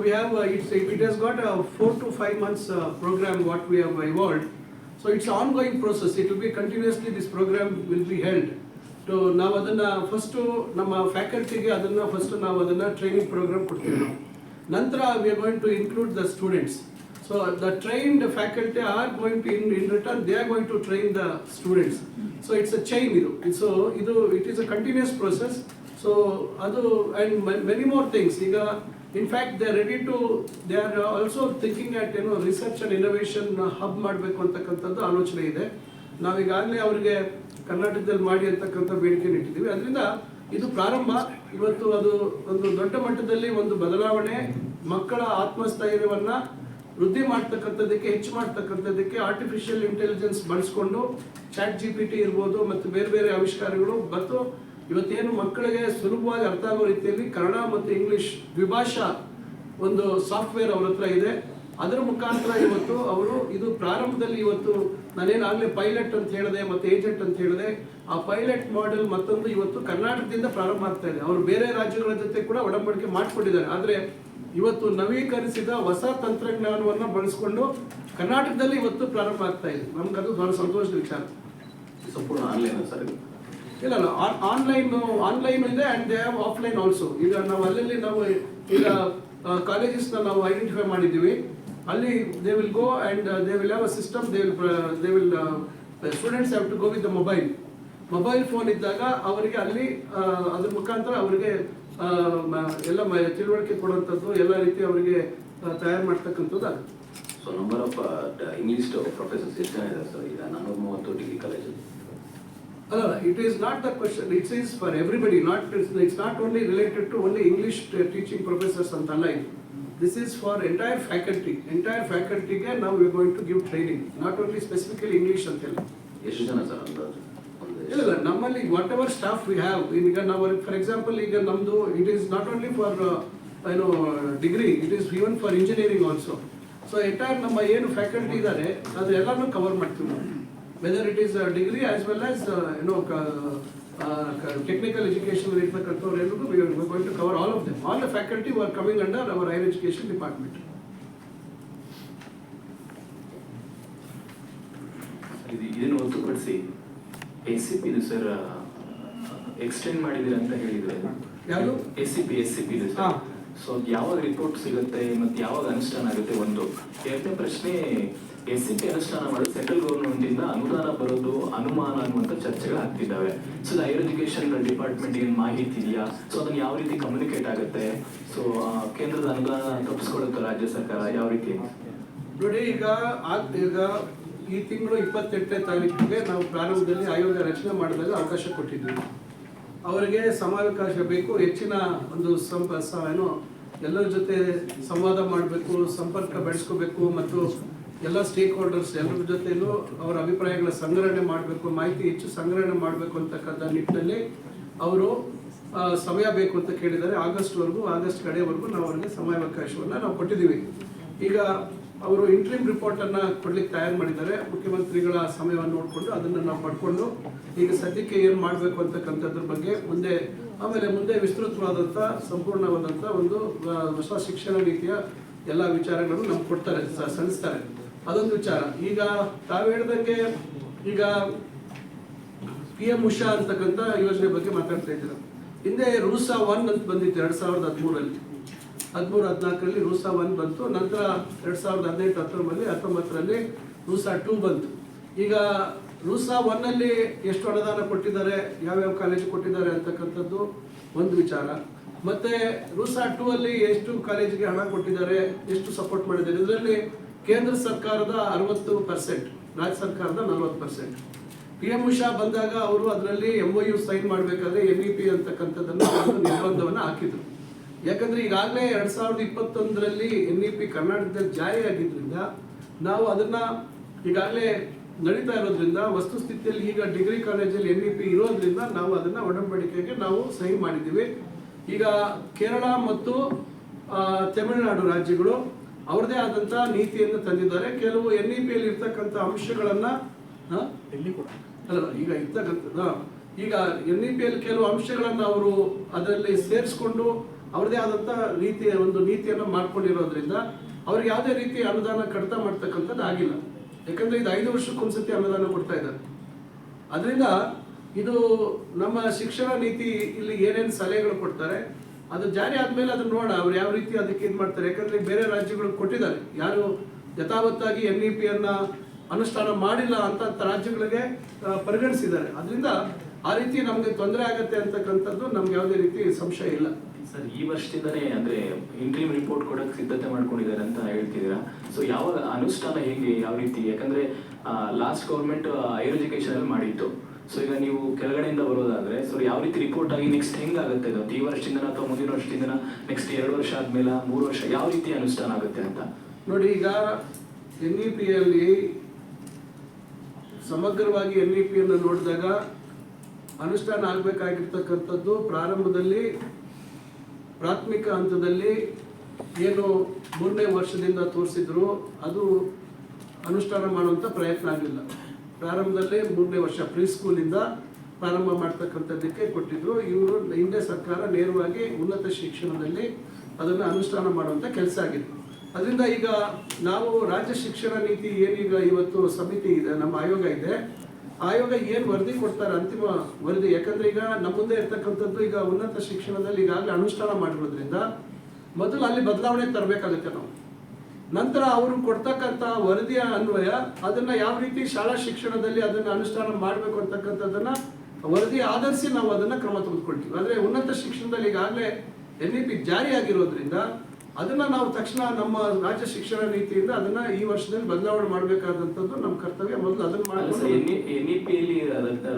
We have, uh, it's, it has got a four to five months uh, program what we have evolved. So it's ongoing process, it will be continuously, this program will be held. So ನಾವು ಅದನ್ನ first ನಮ್ಮ ಫ್ಯಾಕಲ್ಟಿಗೆ ಅದನ್ನ first ನಾವು now training program ಕೊಡ್ತೀವಿ. ನಂತರ we are going to include the students so the trained faculty are going to in in return they are going to train the students so it's a chain ಇದು so ಇದು it is a continuous process so ಅದು and many more things ಈಗ in fact they are ready to they are also thinking at ಏನೋ research and innovation hub ಮಾಡಬೇಕು ಅಂತಕ್ಕಂಥದ್ದು ಆಲೋಚನೆ ಇದೆ. ನಾವೀಗಾಗಲೇ ಅವರಿಗೆ ಕರ್ನಾಟಕದಲ್ಲಿ ಮಾಡಿ ಅಂತಕ್ಕಂಥ ಬೇಡಿಕೆ ಇಟ್ಟಿದ್ದೀವಿ. ಅದರಿಂದ, ಇದು ಪ್ರಾರಂಭ. ಇವತ್ತು ಅದು ಒಂದು ದೊಡ್ಡ ಮಟ್ಟದಲ್ಲಿ ಒಂದು ಬದಲಾವಣೆ. ಮಕ್ಕಳ ಆತ್ಮಸ್ಥೈರ್ಯವನ್ನ ವೃದ್ಧಿ ಮಾಡ್ತಕ್ಕಂಥದ್ದಕ್ಕೆ, ಹೆಚ್ಚು ಮಾಡ್ತಕ್ಕಂಥದ್ದಕ್ಕೆ ಆರ್ಟಿಫಿಷಿಯಲ್ ಇಂಟೆಲಿಜೆನ್ಸ್ ಬಳಸ್ಕೊಂಡು ಚಾಟ್ ಜಿ ಪಿ ಟಿ ಇರ್ಬೋದು ಮತ್ತು ಬೇರೆ ಬೇರೆ ಆವಿಷ್ಕಾರಗಳು. ಮತ್ತು ಇವತ್ತೇನು ಮಕ್ಕಳಿಗೆ ಸುಲಭವಾಗಿ ಅರ್ಥ ಆಗೋ ರೀತಿಯಲ್ಲಿ ಕನ್ನಡ ಮತ್ತು ಇಂಗ್ಲಿಷ್ ದ್ವಿಭಾಷಾ ಒಂದು ಸಾಫ್ಟ್ವೇರ್ ಅವ್ರ ಹತ್ರ ಇದೆ. ಅದರ ಮುಖಾಂತರ ಇವತ್ತು ಅವರು ಇದು ಪ್ರಾರಂಭದಲ್ಲಿ ಇವತ್ತು ನಾನೇನಾಗಲೇ ಪೈಲಟ್ ಅಂತ ಹೇಳಿದೆ ಮತ್ತೆ ಏಜೆಂಟ್ ಅಂತ ಹೇಳಿದೆ. ಆ ಪೈಲಟ್ ಮಾಡೆಲ್ ಮತ್ತೊಂದು ಇವತ್ತು ಕರ್ನಾಟಕದಿಂದ ಪ್ರಾರಂಭ ಆಗ್ತಾ ಇದೆ. ಅವರು ಬೇರೆ ರಾಜ್ಯಗಳ ಜೊತೆ ಕೂಡ ಒಡಂಬಡಿಕೆ ಮಾಡಿಕೊಂಡಿದ್ದಾರೆ. ಆದರೆ ಇವತ್ತು ನವೀಕರಿಸಿದ ಹೊಸ ತಂತ್ರಜ್ಞಾನವನ್ನು ಬಳಸಿಕೊಂಡು ಕರ್ನಾಟಕದಲ್ಲಿ ಇವತ್ತು ಪ್ರಾರಂಭ ಆಗ್ತಾ ಇದೆ. ನಮ್ಗದು ಬಹಳ ಸಂತೋಷದ ವಿಚಾರ. ಸಂಪೂರ್ಣ ಆನ್ಲೈನ್ ಸರ್ ಇಲ್ಲ ಇಲ್ಲ ಆನ್ಲೈನ್ ಆನ್ಲೈನ್ ಇದೆ and they have offline also ಈಗ ನಾವು ಅಲ್ಲಲ್ಲಿ ನಾವು ಈಗ ಕಾಲೇಜಸ್ನ ನಾವು ಐಡೆಂಟಿಫೈ ಮಾಡಿದ್ದೀವಿ. ಅಲ್ಲಿ they will go and they will have a system they will they will students have to go with the mobile mobile phone ಇದ್ದಾಗ ಅವರಿಗೆ ಅಲ್ಲಿ ಅದ್ರ ಮುಖಾಂತರ ಅವರಿಗೆ ಎಲ್ಲ ತಿಳುವಳಿಕೆ ಕೊಡುವಂಥದ್ದು ಎಲ್ಲ ರೀತಿ ಅವರಿಗೆ ತಯಾರು ಮಾಡ್ತಕ್ಕಂಥದ್ದು ಆಗುತ್ತೆ so number of English professors ಎಷ್ಟು ಜನ ಇದ್ದಾರೆ ಸರ್? ಈಗ ನಾನೂರ ಮೂವತ್ತು ಡಿಗ್ರಿ ಕಾಲೇಜಲ್ಲಿ ಅಲ್ಲ it is not the question it's is for everybody not it's not only related to only English teaching professors ಅಂತ ಅಲ್ಲ ಇದು. This is for entire faculty entire ಫ್ಯಾಕಲ್ಟಿಗೆ ನಾವು we going to give training not only specifically English ಅಂತೆಲ್ಲ. ಎಷ್ಟು ಜನ sir? ಅಂದಾಜು ಇಲ್ಲ ನಮ್ಮಲ್ಲಿ whatever staff we have ಈಗ ನಾವು ಫಾರ್ ಎಕ್ಸಾಂಪಲ್ ಈಗ ನಮ್ದು it is not only for ಏನು degree it is even for engineering also so entire ನಮ್ಮ ಏನು ಫ್ಯಾಕಲ್ಟಿ ಇದ್ದಾರೆ ಅದು ಎಲ್ಲಾನು ಕವರ್ ಮಾಡ್ತೀವಿ ನಾವು. Whether it is degree as well as ಏನೋ technical education ಇರ್ತಕ್ಕಂಥವ್ರೆಲ್ಲರಿಗೂ going to cover all of them all the faculty are coming under our higher education department ಇದು ಇದನ್ನು ಹೊರತುಪಡಿಸಿ S C P sir extend ಮಾಡಿದಿರ ಅಂತ ಹೇಳಿದ್ರೆ ಯಾವುದು? S C P S C P. Sir so ಯಾವಾಗ report ಸಿಗುತ್ತೆ ಮತ್ತೆ ಯಾವಾಗ ಅನುಷ್ಠಾನ ಆಗುತ್ತೆ ಒಂದು? ಎರಡನೇ ಪ್ರಶ್ನೆ ಎಸ್ ಸಿ ಪಿ ಅನುಷ್ಠಾನ ಮಾಡೋದು ಸೆಂಟ್ರಲ್ ಗೌರ್ಮೆಂಟ್ ಇಂದ ಅನುದಾನ ಬರೋದು ಅನುಮಾನ ಅನ್ನುವಂಥ ಚರ್ಚೆಗಳು ಆಗ್ತಿದ್ದಾವೆ. ಸೊ ಹೈಯರ್ ಎಜುಕೇಶನ್ ಡಿಪಾರ್ಟ್ಮೆಂಟ್ ಏನು ಮಾಹಿತಿ ಇದೆಯಾ? ಸೊ ಅದನ್ನ ಯಾವ ರೀತಿ ಕಮ್ಯುನಿಕೇಟ್ ಆಗುತ್ತೆ? ಸೊ ಕೇಂದ್ರದ ಅನುದಾನ ತಪ್ಪಿಸ್ಕೊಳ್ಳುತ್ತೆ ರಾಜ್ಯ ಸರ್ಕಾರ? ಯಾವ ರೀತಿ? ನೋಡಿ ಈಗ ಈಗ ಈ ತಿಂಗಳು ಇಪ್ಪತ್ತೆಂಟನೇ ತಾರೀಕಿಗೆ ನಾವು ಪ್ರಾರಂಭದಲ್ಲಿ ಆಯೋಗ ರಚನೆ ಮಾಡಿದಾಗ ಅವಕಾಶ ಕೊಟ್ಟಿದ್ದೀವಿ ಅವರಿಗೆ ಸಮಾವಕಾಶ ಬೇಕು, ಹೆಚ್ಚಿನ ಒಂದು ಸಂಪ ಏನು, ಎಲ್ಲರ ಜೊತೆ ಸಂವಾದ ಮಾಡಬೇಕು, ಸಂಪರ್ಕ ಬೆಳೆಸ್ಕೋಬೇಕು ಮತ್ತು ಎಲ್ಲ ಸ್ಟೇಕ್ ಹೋಲ್ಡರ್ಸ್ ಎಲ್ಲರ ಜೊತೆಯೂ ಅವರ ಅಭಿಪ್ರಾಯಗಳ ಸಂಗ್ರಹಣೆ ಮಾಡಬೇಕು, ಮಾಹಿತಿ ಹೆಚ್ಚು ಸಂಗ್ರಹಣೆ ಮಾಡಬೇಕು ಅಂತಕ್ಕಂಥ ನಿಟ್ಟಿನಲ್ಲಿ ಅವರು ಸಮಯ ಬೇಕು ಅಂತ ಕೇಳಿದ್ದಾರೆ. ಆಗಸ್ಟ್ವರೆಗೂ, ಆಗಸ್ಟ್ ಕಡೆವರೆಗೂ ನಾವು ಅವರಿಗೆ ಸಮಯಾವಕಾಶವನ್ನು ನಾವು ಕೊಟ್ಟಿದ್ದೀವಿ. ಈಗ ಅವರು ಇಂಟ್ರೀಮ್ ರಿಪೋರ್ಟ್ ಅನ್ನ ಕೊಡ್ಲಿಕ್ಕೆ ತಯಾರು ಮಾಡಿದ್ದಾರೆ. ಮುಖ್ಯಮಂತ್ರಿಗಳ ಸಮಯವನ್ನು ನೋಡಿಕೊಂಡು ಅದನ್ನು ನಾವು ಪಡ್ಕೊಂಡು ಈಗ ಸದ್ಯಕ್ಕೆ ಏನು ಮಾಡಬೇಕು ಅಂತಕ್ಕಂಥದ್ರ ಬಗ್ಗೆ ಮುಂದೆ, ಆಮೇಲೆ ಮುಂದೆ ವಿಸ್ತೃತವಾದಂಥ ಸಂಪೂರ್ಣವಾದಂಥ ಒಂದು ಹೊಸ ಶಿಕ್ಷಣ ನೀತಿಯ ಎಲ್ಲ ವಿಚಾರಗಳನ್ನು ನಮ್ಗೆ ಕೊಡ್ತಾರೆ ಸಲ್ಲಿಸ್ತಾರೆ. ಅದೊಂದು ವಿಚಾರ. ಈಗ ತಾವು ಹೇಳ್ದಂಗೆ ಈಗ ಪಿ ಎಂ ಉಷಾ ಅಂತಕ್ಕಂಥ ಯೋಜನೆ ಬಗ್ಗೆ ಮಾತಾಡ್ತಾ ಇದ್ದೀರ. ಹಿಂದೆ ರೂಸಾ ಒನ್ ಅಂತ ಬಂದಿತ್ತು ಎರಡು ಸಾವಿರದ ಹದಿಮೂರಲ್ಲಿ. ಹದಿಮೂರು ಹದಿನಾಲ್ಕರಲ್ಲಿ ರೂಸಾ ಒನ್ ಬಂತು, ನಂತರ ಎರಡು ಸಾವಿರದ ಹದಿನೆಂಟು ಹತ್ತೊಂಬತ್ತರಲ್ಲಿ ಹತ್ತೊಂಬತ್ತರಲ್ಲಿ ರೂಸಾ ಟೂ ಬಂತು. ಈಗ ರೂಸಾ ಒನ್ನಲ್ಲಿ ಎಷ್ಟು ಅನುದಾನ ಕೊಟ್ಟಿದ್ದಾರೆ, ಯಾವ್ಯಾವ ಕಾಲೇಜ್ ಕೊಟ್ಟಿದ್ದಾರೆ ಅಂತಕ್ಕಂಥದ್ದು ಒಂದು ವಿಚಾರ. ಮತ್ತೆ ರೂಸಾ ಟೂ ಅಲ್ಲಿ ಎಷ್ಟು ಕಾಲೇಜಿಗೆ ಹಣ ಕೊಟ್ಟಿದ್ದಾರೆ, ಎಷ್ಟು ಸಪೋರ್ಟ್ ಮಾಡಿದ್ದಾರೆ? ಇದರಲ್ಲಿ ಕೇಂದ್ರ ಸರ್ಕಾರದ ಅರವತ್ತು ಪರ್ಸೆಂಟ್ ರಾಜ್ಯ ಸರ್ಕಾರದ ನಲವತ್ತು ಪರ್ಸೆಂಟ್ ಪಿ ಎಂ ಉಷಾ ಬಂದಾಗ ಅವರು ಅದರಲ್ಲಿ ಎಂ ಒ ಯು ಸೈನ್ ಮಾಡಬೇಕಾದ್ರೆ ಎಂ ಇ ಪಿ ಅಂತಕ್ಕಂಥದ್ದನ್ನು ನಿರ್ಬಂಧವನ್ನು ಹಾಕಿದ್ರು. ಯಾಕಂದ್ರೆ ಈಗಾಗಲೇ ಎರಡ್ ಸಾವಿರದ ಇಪ್ಪತ್ತೊಂದರಲ್ಲಿ ಎನ್ ಇ ಪಿ ಕರ್ನಾಟಕದಲ್ಲಿ ಜಾರಿಯಾಗಿದ್ರಿಂದ ನಾವು ಅದನ್ನ ಈಗಾಗಲೇ ನಡೀತಾ ಇರೋದ್ರಿಂದ ವಸ್ತುಸ್ಥಿತಿಯಲ್ಲಿ ಈಗ ಡಿಗ್ರಿ ಕಾಲೇಜಲ್ಲಿ ಎನ್ ಇ ಪಿ ಇರೋದ್ರಿಂದ ನಾವು ಅದನ್ನ ಒಡಂಬಡಿಕೆಗೆ ನಾವು ಸಹಿ ಮಾಡಿದ್ದೀವಿ. ಈಗ ಕೇರಳ ಮತ್ತು ತಮಿಳುನಾಡು ರಾಜ್ಯಗಳು ಅವ್ರದೇ ಆದಂತ ನೀತಿಯನ್ನು ತಂದಿದ್ದಾರೆ. ಕೆಲವು ಎನ್ ಇ ಪಿಯಲ್ಲಿ ಇರ್ತಕ್ಕಂಥ ಅಂಶಗಳನ್ನ ಎಲ್ಲಿ ಕೂಡ ಅಲ್ಲ ಈಗ ಇರ್ತಕ್ಕಂಥದ್ದು ಈಗ ಎನ್ ಇ ಪಿಯಲ್ಲಿ ಕೆಲವು ಅಂಶಗಳನ್ನ ಅವರು ಅದರಲ್ಲಿ ಸೇರಿಸ್ಕೊಂಡು ಅವ್ರದೇ ಆದಂತ ರೀತಿಯ ಒಂದು ನೀತಿಯನ್ನು ಮಾಡ್ಕೊಂಡಿರೋದ್ರಿಂದ ಅವ್ರಿಗೆ ಯಾವುದೇ ರೀತಿ ಅನುದಾನ ಕಡಿತ ಮಾಡ್ತಕ್ಕಂಥದ್ದು ಆಗಿಲ್ಲ. ಯಾಕಂದ್ರೆ ಇದು ಐದು ವರ್ಷಕ್ಕೊಂದ್ಸತಿ ಅನುದಾನ ಕೊಡ್ತಾ ಇದ್ದಾರೆ. ಅದರಿಂದ ಇದು ನಮ್ಮ ಶಿಕ್ಷಣ ನೀತಿ ಇಲ್ಲಿ ಏನೇನು ಸಲಹೆಗಳು ಕೊಡ್ತಾರೆ, ಅದು ಜಾರಿ ಆದ್ಮೇಲೆ ಅದನ್ನ ನೋಡ ಅವ್ರು ಯಾವ ರೀತಿ ಅದಕ್ಕೆ ಇದು ಮಾಡ್ತಾರೆ. ಯಾಕಂದ್ರೆ ಬೇರೆ ರಾಜ್ಯಗಳು ಕೊಟ್ಟಿದ್ದಾರೆ. ಯಾರು ಯಥಾವತ್ತಾಗಿ ಎನ್ ಇ ಅನ್ನ ಅನುಷ್ಠಾನ ಮಾಡಿಲ್ಲ ಅಂತ ರಾಜ್ಯಗಳಿಗೆ ಪರಿಗಣಿಸಿದ್ದಾರೆ. ಅದರಿಂದ ಆ ರೀತಿ ನಮಗೆ ತೊಂದರೆ ಆಗತ್ತೆ ಅಂತಕ್ಕಂಥದ್ದು ನಮ್ಗೆ ಯಾವುದೇ ರೀತಿ ಸಂಶಯ ಇಲ್ಲ. ಸರ್, ಈ ವರ್ಷದಿಂದನೇ ಅಂದ್ರೆ ಇಂಟ್ರೀಮ್ ರಿಪೋರ್ಟ್ ಕೊಡಕ್ ಸಿದ್ಧತೆ ಮಾಡ್ಕೊಂಡಿದ್ದಾರೆ ಅಂತ ಹೇಳ್ತಿದ್ದೀರಾ ಸೊ ಯಾವ ಅನುಷ್ಠಾನ ಹೇಗೆ ಯಾವ ರೀತಿ? ಯಾಕಂದ್ರೆ ಲಾಸ್ಟ್ ಗೌರ್ಮೆಂಟ್ ಹೈಯರ್ ಎಜುಕೇಶನ್ ಅಲ್ಲಿ ಮಾಡಿತ್ತು. ಸೊ ಈಗ ನೀವು ಕೆಳಗಡೆಯಿಂದ ಬರೋದಾದ್ರೆ ಸೊ ಯಾವ ರೀತಿ ರಿಪೋರ್ಟ್ ಆಗಿ ನೆಕ್ಸ್ಟ್ ಹೆಂಗಾಗುತ್ತೆ? ಇದು ಈ ವರ್ಷದಿಂದ ಅಥವಾ ಮುಂದಿನ ವರ್ಷದಿಂದ ನೆಕ್ಸ್ಟ್ ಎರಡು ವರ್ಷ ಆದ್ಮೇಲೆ, ಮೂರು ವರ್ಷ, ಯಾವ ರೀತಿ ಅನುಷ್ಠಾನ ಆಗುತ್ತೆ ಅಂತ? ನೋಡಿ, ಈಗ ಎನ್ ಇ ಪಿಯಲ್ಲಿ ಸಮಗ್ರವಾಗಿ ಎನ್ ಇ ಪಿಯನ್ನು ನೋಡಿದಾಗ ಅನುಷ್ಠಾನ ಆಗಬೇಕಾಗಿರ್ತಕ್ಕಂಥದ್ದು ಪ್ರಾರಂಭದಲ್ಲಿ ಪ್ರಾಥಮಿಕ ಹಂತದಲ್ಲಿ ಏನು ಮೂರನೇ ವರ್ಷದಿಂದ ತೋರಿಸಿದ್ರು, ಅದು ಅನುಷ್ಠಾನ ಮಾಡುವಂಥ ಪ್ರಯತ್ನ ಆಗಲಿಲ್ಲ ಪ್ರಾರಂಭದಲ್ಲೇ ಮೂರನೇ ವರ್ಷ ಪ್ರೀ ಸ್ಕೂಲಿಂದ ಪ್ರಾರಂಭ ಮಾಡ್ತಕ್ಕಂಥದ್ದಕ್ಕೆ ಕೊಟ್ಟಿದ್ರು. ಇವರು ಹಿಂದೆ ಸರ್ಕಾರ ನೇರವಾಗಿ ಉನ್ನತ ಶಿಕ್ಷಣದಲ್ಲಿ ಅದನ್ನು ಅನುಷ್ಠಾನ ಮಾಡುವಂಥ ಕೆಲಸ ಆಗಿತ್ತು. ಅದರಿಂದ ಈಗ ನಾವು ರಾಜ್ಯ ಶಿಕ್ಷಣ ನೀತಿ ಏನೀಗ ಇವತ್ತು ಸಮಿತಿ ಇದೆ, ನಮ್ಮ ಆಯೋಗ ಇದೆ ಆಯೋಗ ಏನು ವರದಿ ಕೊಡ್ತಾರೆ ಅಂತಿಮ ವರದಿ? ಯಾಕಂದ್ರೆ ಈಗ ನಮ್ಮ ಮುಂದೆ ಇರ್ತಕ್ಕಂಥದ್ದು ಈಗ ಉನ್ನತ ಶಿಕ್ಷಣದಲ್ಲಿ ಈಗಾಗಲೇ ಅನುಷ್ಠಾನ ಮಾಡಿರೋದ್ರಿಂದ ಮೊದಲು ಅಲ್ಲಿ ಬದಲಾವಣೆ ತರಬೇಕಾಗುತ್ತೆ ನಾವು. ನಂತರ ಅವರು ಕೊಡ್ತಕ್ಕಂಥ ವರದಿಯ ಅನ್ವಯ, ಅದನ್ನ ಯಾವ ರೀತಿ ಶಾಲಾ ಶಿಕ್ಷಣದಲ್ಲಿ ಅದನ್ನ ಅನುಷ್ಠಾನ ಮಾಡಬೇಕು ಅಂತಕ್ಕಂಥದ್ದನ್ನ ವರದಿ ಆಧರಿಸಿ ನಾವು ಅದನ್ನ ಕ್ರಮ ತೆಗೆದುಕೊಳ್ತೀವಿ. ಅಂದ್ರೆ ಉನ್ನತ ಶಿಕ್ಷಣದಲ್ಲಿ ಈಗಾಗಲೇ ಎನ್ ಇ ಪಿ ಜಾರಿಯಾಗಿರೋದ್ರಿಂದ ಅದನ್ನ ನಾವು ತಕ್ಷಣ ನಮ್ಮ ರಾಜ್ಯ ಶಿಕ್ಷಣ ನೀತಿಯಿಂದ ಅದನ್ನ ಈ ವರ್ಷದಲ್ಲಿ ಬದಲಾವಣೆ ಮಾಡಬೇಕಾದಂತದ್ದು ನಮ್ಮ ಕರ್ತವ್ಯ. ಮೊದಲು ಅದನ್ನ ಮಾಡಿ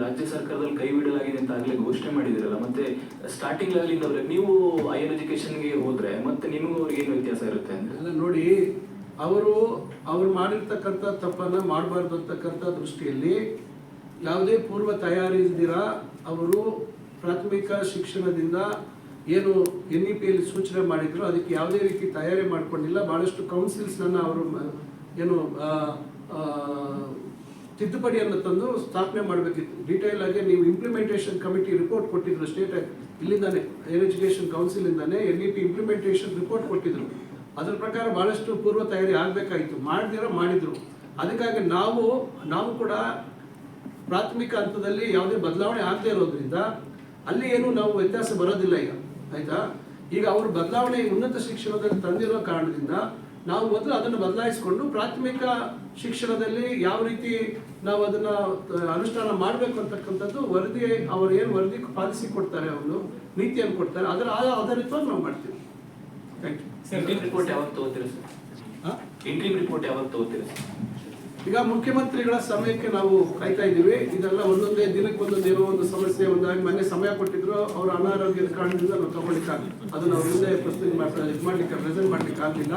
ರಾಜ್ಯ ಸರ್ಕಾರದಲ್ಲಿ ಕೈ ಬಿಡಲಾಗಿದೆ ಅಂತ ಆಗ್ಲೇ ಘೋಷಣೆ ಮಾಡಿದಿರಲ್ಲ ಮತ್ತೆ ಸ್ಟಾರ್ಟಿಂಗ್ ಲೆವೆಲ್ ಇಂದ ನೀವು ಹೈಯರ್ ಎಜುಕೇಶನ್ಗೆ ಹೋದ್ರೆ ಮತ್ತೆ ನಿಮಗೂ ಅವ್ರಿಗೆ ಏನು ವ್ಯತ್ಯಾಸ ಇರುತ್ತೆ ಅಂತ? ಎಲ್ಲ ನೋಡಿ ಅವರು ಅವ್ರು ಮಾಡಿರ್ತಕ್ಕಂಥ ತಪ್ಪನ್ನ ಮಾಡಬಾರ್ದು ಅಂತಕ್ಕಂಥ ದೃಷ್ಟಿಯಲ್ಲಿ ಯಾವುದೇ ಪೂರ್ವ ತಯಾರಿ ಇಲ್ದಿರ ಅವರು ಪ್ರಾಥಮಿಕ ಶಿಕ್ಷಣದಿಂದ ಏನು ಎನ್ ಇ ಪಿಯಲ್ಲಿ ಸೂಚನೆ ಮಾಡಿದ್ರು, ಅದಕ್ಕೆ ಯಾವುದೇ ರೀತಿ ತಯಾರಿ ಮಾಡ್ಕೊಂಡಿಲ್ಲ. ಭಾಳಷ್ಟು ಕೌನ್ಸಿಲ್ಸ್ನ ಅವರು ಏನು ತಿದ್ದುಪಡಿಯನ್ನು ತಂದು ಸ್ಥಾಪನೆ ಮಾಡಬೇಕಿತ್ತು. ಡೀಟೇಲ್ ಆಗಿ ನೀವು ಇಂಪ್ಲಿಮೆಂಟೇಷನ್ ಕಮಿಟಿ ರಿಪೋರ್ಟ್ ಕೊಟ್ಟಿದ್ರು ಸ್ಟೇಟ್ ಇಲ್ಲಿಂದಾನೆ ಹೈರ್ ಎಜುಕೇಷನ್ ಕೌನ್ಸಿಲ್ ಇಂದಾನೆ N E P implementation report ಕೊಟ್ಟಿದ್ರು. ಅದರ ಪ್ರಕಾರ ಭಾಳಷ್ಟು ಪೂರ್ವ ತಯಾರಿ ಆಗಬೇಕಾಯಿತು. ಮಾಡ್ದಿರ ಮಾಡಿದ್ರು. ಅದಕ್ಕಾಗಿ ನಾವು ನಾವು ಕೂಡ ಪ್ರಾಥಮಿಕ ಹಂತದಲ್ಲಿ ಯಾವುದೇ ಬದಲಾವಣೆ ಆಗದೆ ಇರೋದ್ರಿಂದ ಅಲ್ಲಿ ಏನು ನಾವು ವ್ಯತ್ಯಾಸ ಬರೋದಿಲ್ಲ ಈಗ. ಆಯ್ತಾ? ಈಗ ಅವರು ಬದಲಾವಣೆ ಉನ್ನತ ಶಿಕ್ಷಣದಲ್ಲಿ ತಂದಿರೋ ಕಾರಣದಿಂದ ನಾವು ಮೊದಲು ಅದನ್ನು ಬದಲಾಯಿಸಿಕೊಂಡು ಪ್ರಾಥಮಿಕ ಶಿಕ್ಷಣದಲ್ಲಿ ಯಾವ ರೀತಿ ನಾವು ಅದನ್ನ ಅನುಷ್ಠಾನ ಮಾಡಬೇಕು ಅಂತಕ್ಕಂಥದ್ದು ವರದಿ ಅವರು ಏನು ವರದಿ ಪಾಲಿಸಿ ಕೊಡ್ತಾರೆ ಅವರು ನೀತಿಯನ್ನು ಕೊಡ್ತಾರೆ ಅದರ ಆ- ಆಧಾರಿತವಾಗಿ ನಾವು ಮಾಡ್ತೀವಿ. ಥ್ಯಾಂಕ್ ಯು ಇಂಟ್ರೀಮ್ ರಿಪೋರ್ಟ್ ಯಾವಾಗ ತಗೋತೀರಾ ಸರ್ ರಿಪೋರ್ಟ್ ಯಾವಾಗ ತಗೋತೀರಾ ಸರ್ ಈಗ ಮುಖ್ಯಮಂತ್ರಿಗಳ ಸಮಯಕ್ಕೆ ನಾವು ಕಾಯ್ತಾ ಇದ್ದೀವಿ. ಇದೆಲ್ಲ ಒಂದೊಂದೇ ದಿನಕ್ಕೆ ಒಂದೊಂದು ಏನೋ ಒಂದು ಸಮಸ್ಯೆ ಒಂದಾಗಿ ಮೊನ್ನೆ ಸಮಯ ಕೊಟ್ಟಿದ್ರು. ಅವರ ಅನಾರೋಗ್ಯದ ಕಾರಣದಿಂದ ನಾವು ತಗೊಳ್ಳಿಕ್ಕಾಗಲಿ ಅದು ನಾವು ಮುಂದೆ ಪ್ರಸ್ತುತಿ ಮಾಡ್ತಾ ಇದು ಮಾಡ್ಲಿಕ್ಕೆ ಪ್ರೆಸೆಂಟ್ ಮಾಡ್ಲಿಕ್ಕೆ ಆಗಲಿಲ್ಲ.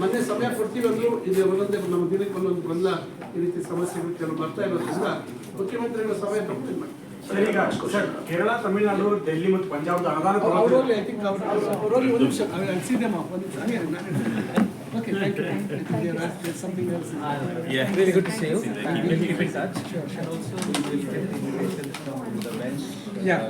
ಮೊನ್ನೆ ಸಮಯ ಕೊಡ್ತೀವಿ ಇದೆ ಒಂದೊಂದೇ ನಮ್ಮ ದಿನಕ್ಕೆ ಒಂದೊಂದು ಬಂದ ಈ ರೀತಿ ಸಮಸ್ಯೆಗಳು ಕೆಲವು ಬರ್ತಾ ಇರೋದ್ರಿಂದ ಮುಖ್ಯಮಂತ್ರಿಗಳ ಸಮಯ ಇದು ಮಾಡಿ ಸರ್ ಈಗ ಸರ್ ಕೇರಳ ತಮಿಳುನಾಡು ಡೆಲ್ಲಿ ಮತ್ತು ಪಂಜಾಬ್ದ ಅನುದಾನ Okay, thank you, thank you. Thank you, something else. Yeah. Really good to see you. Keep in touch. Sure, sure. And also, we will get from the bench. Uh, yeah.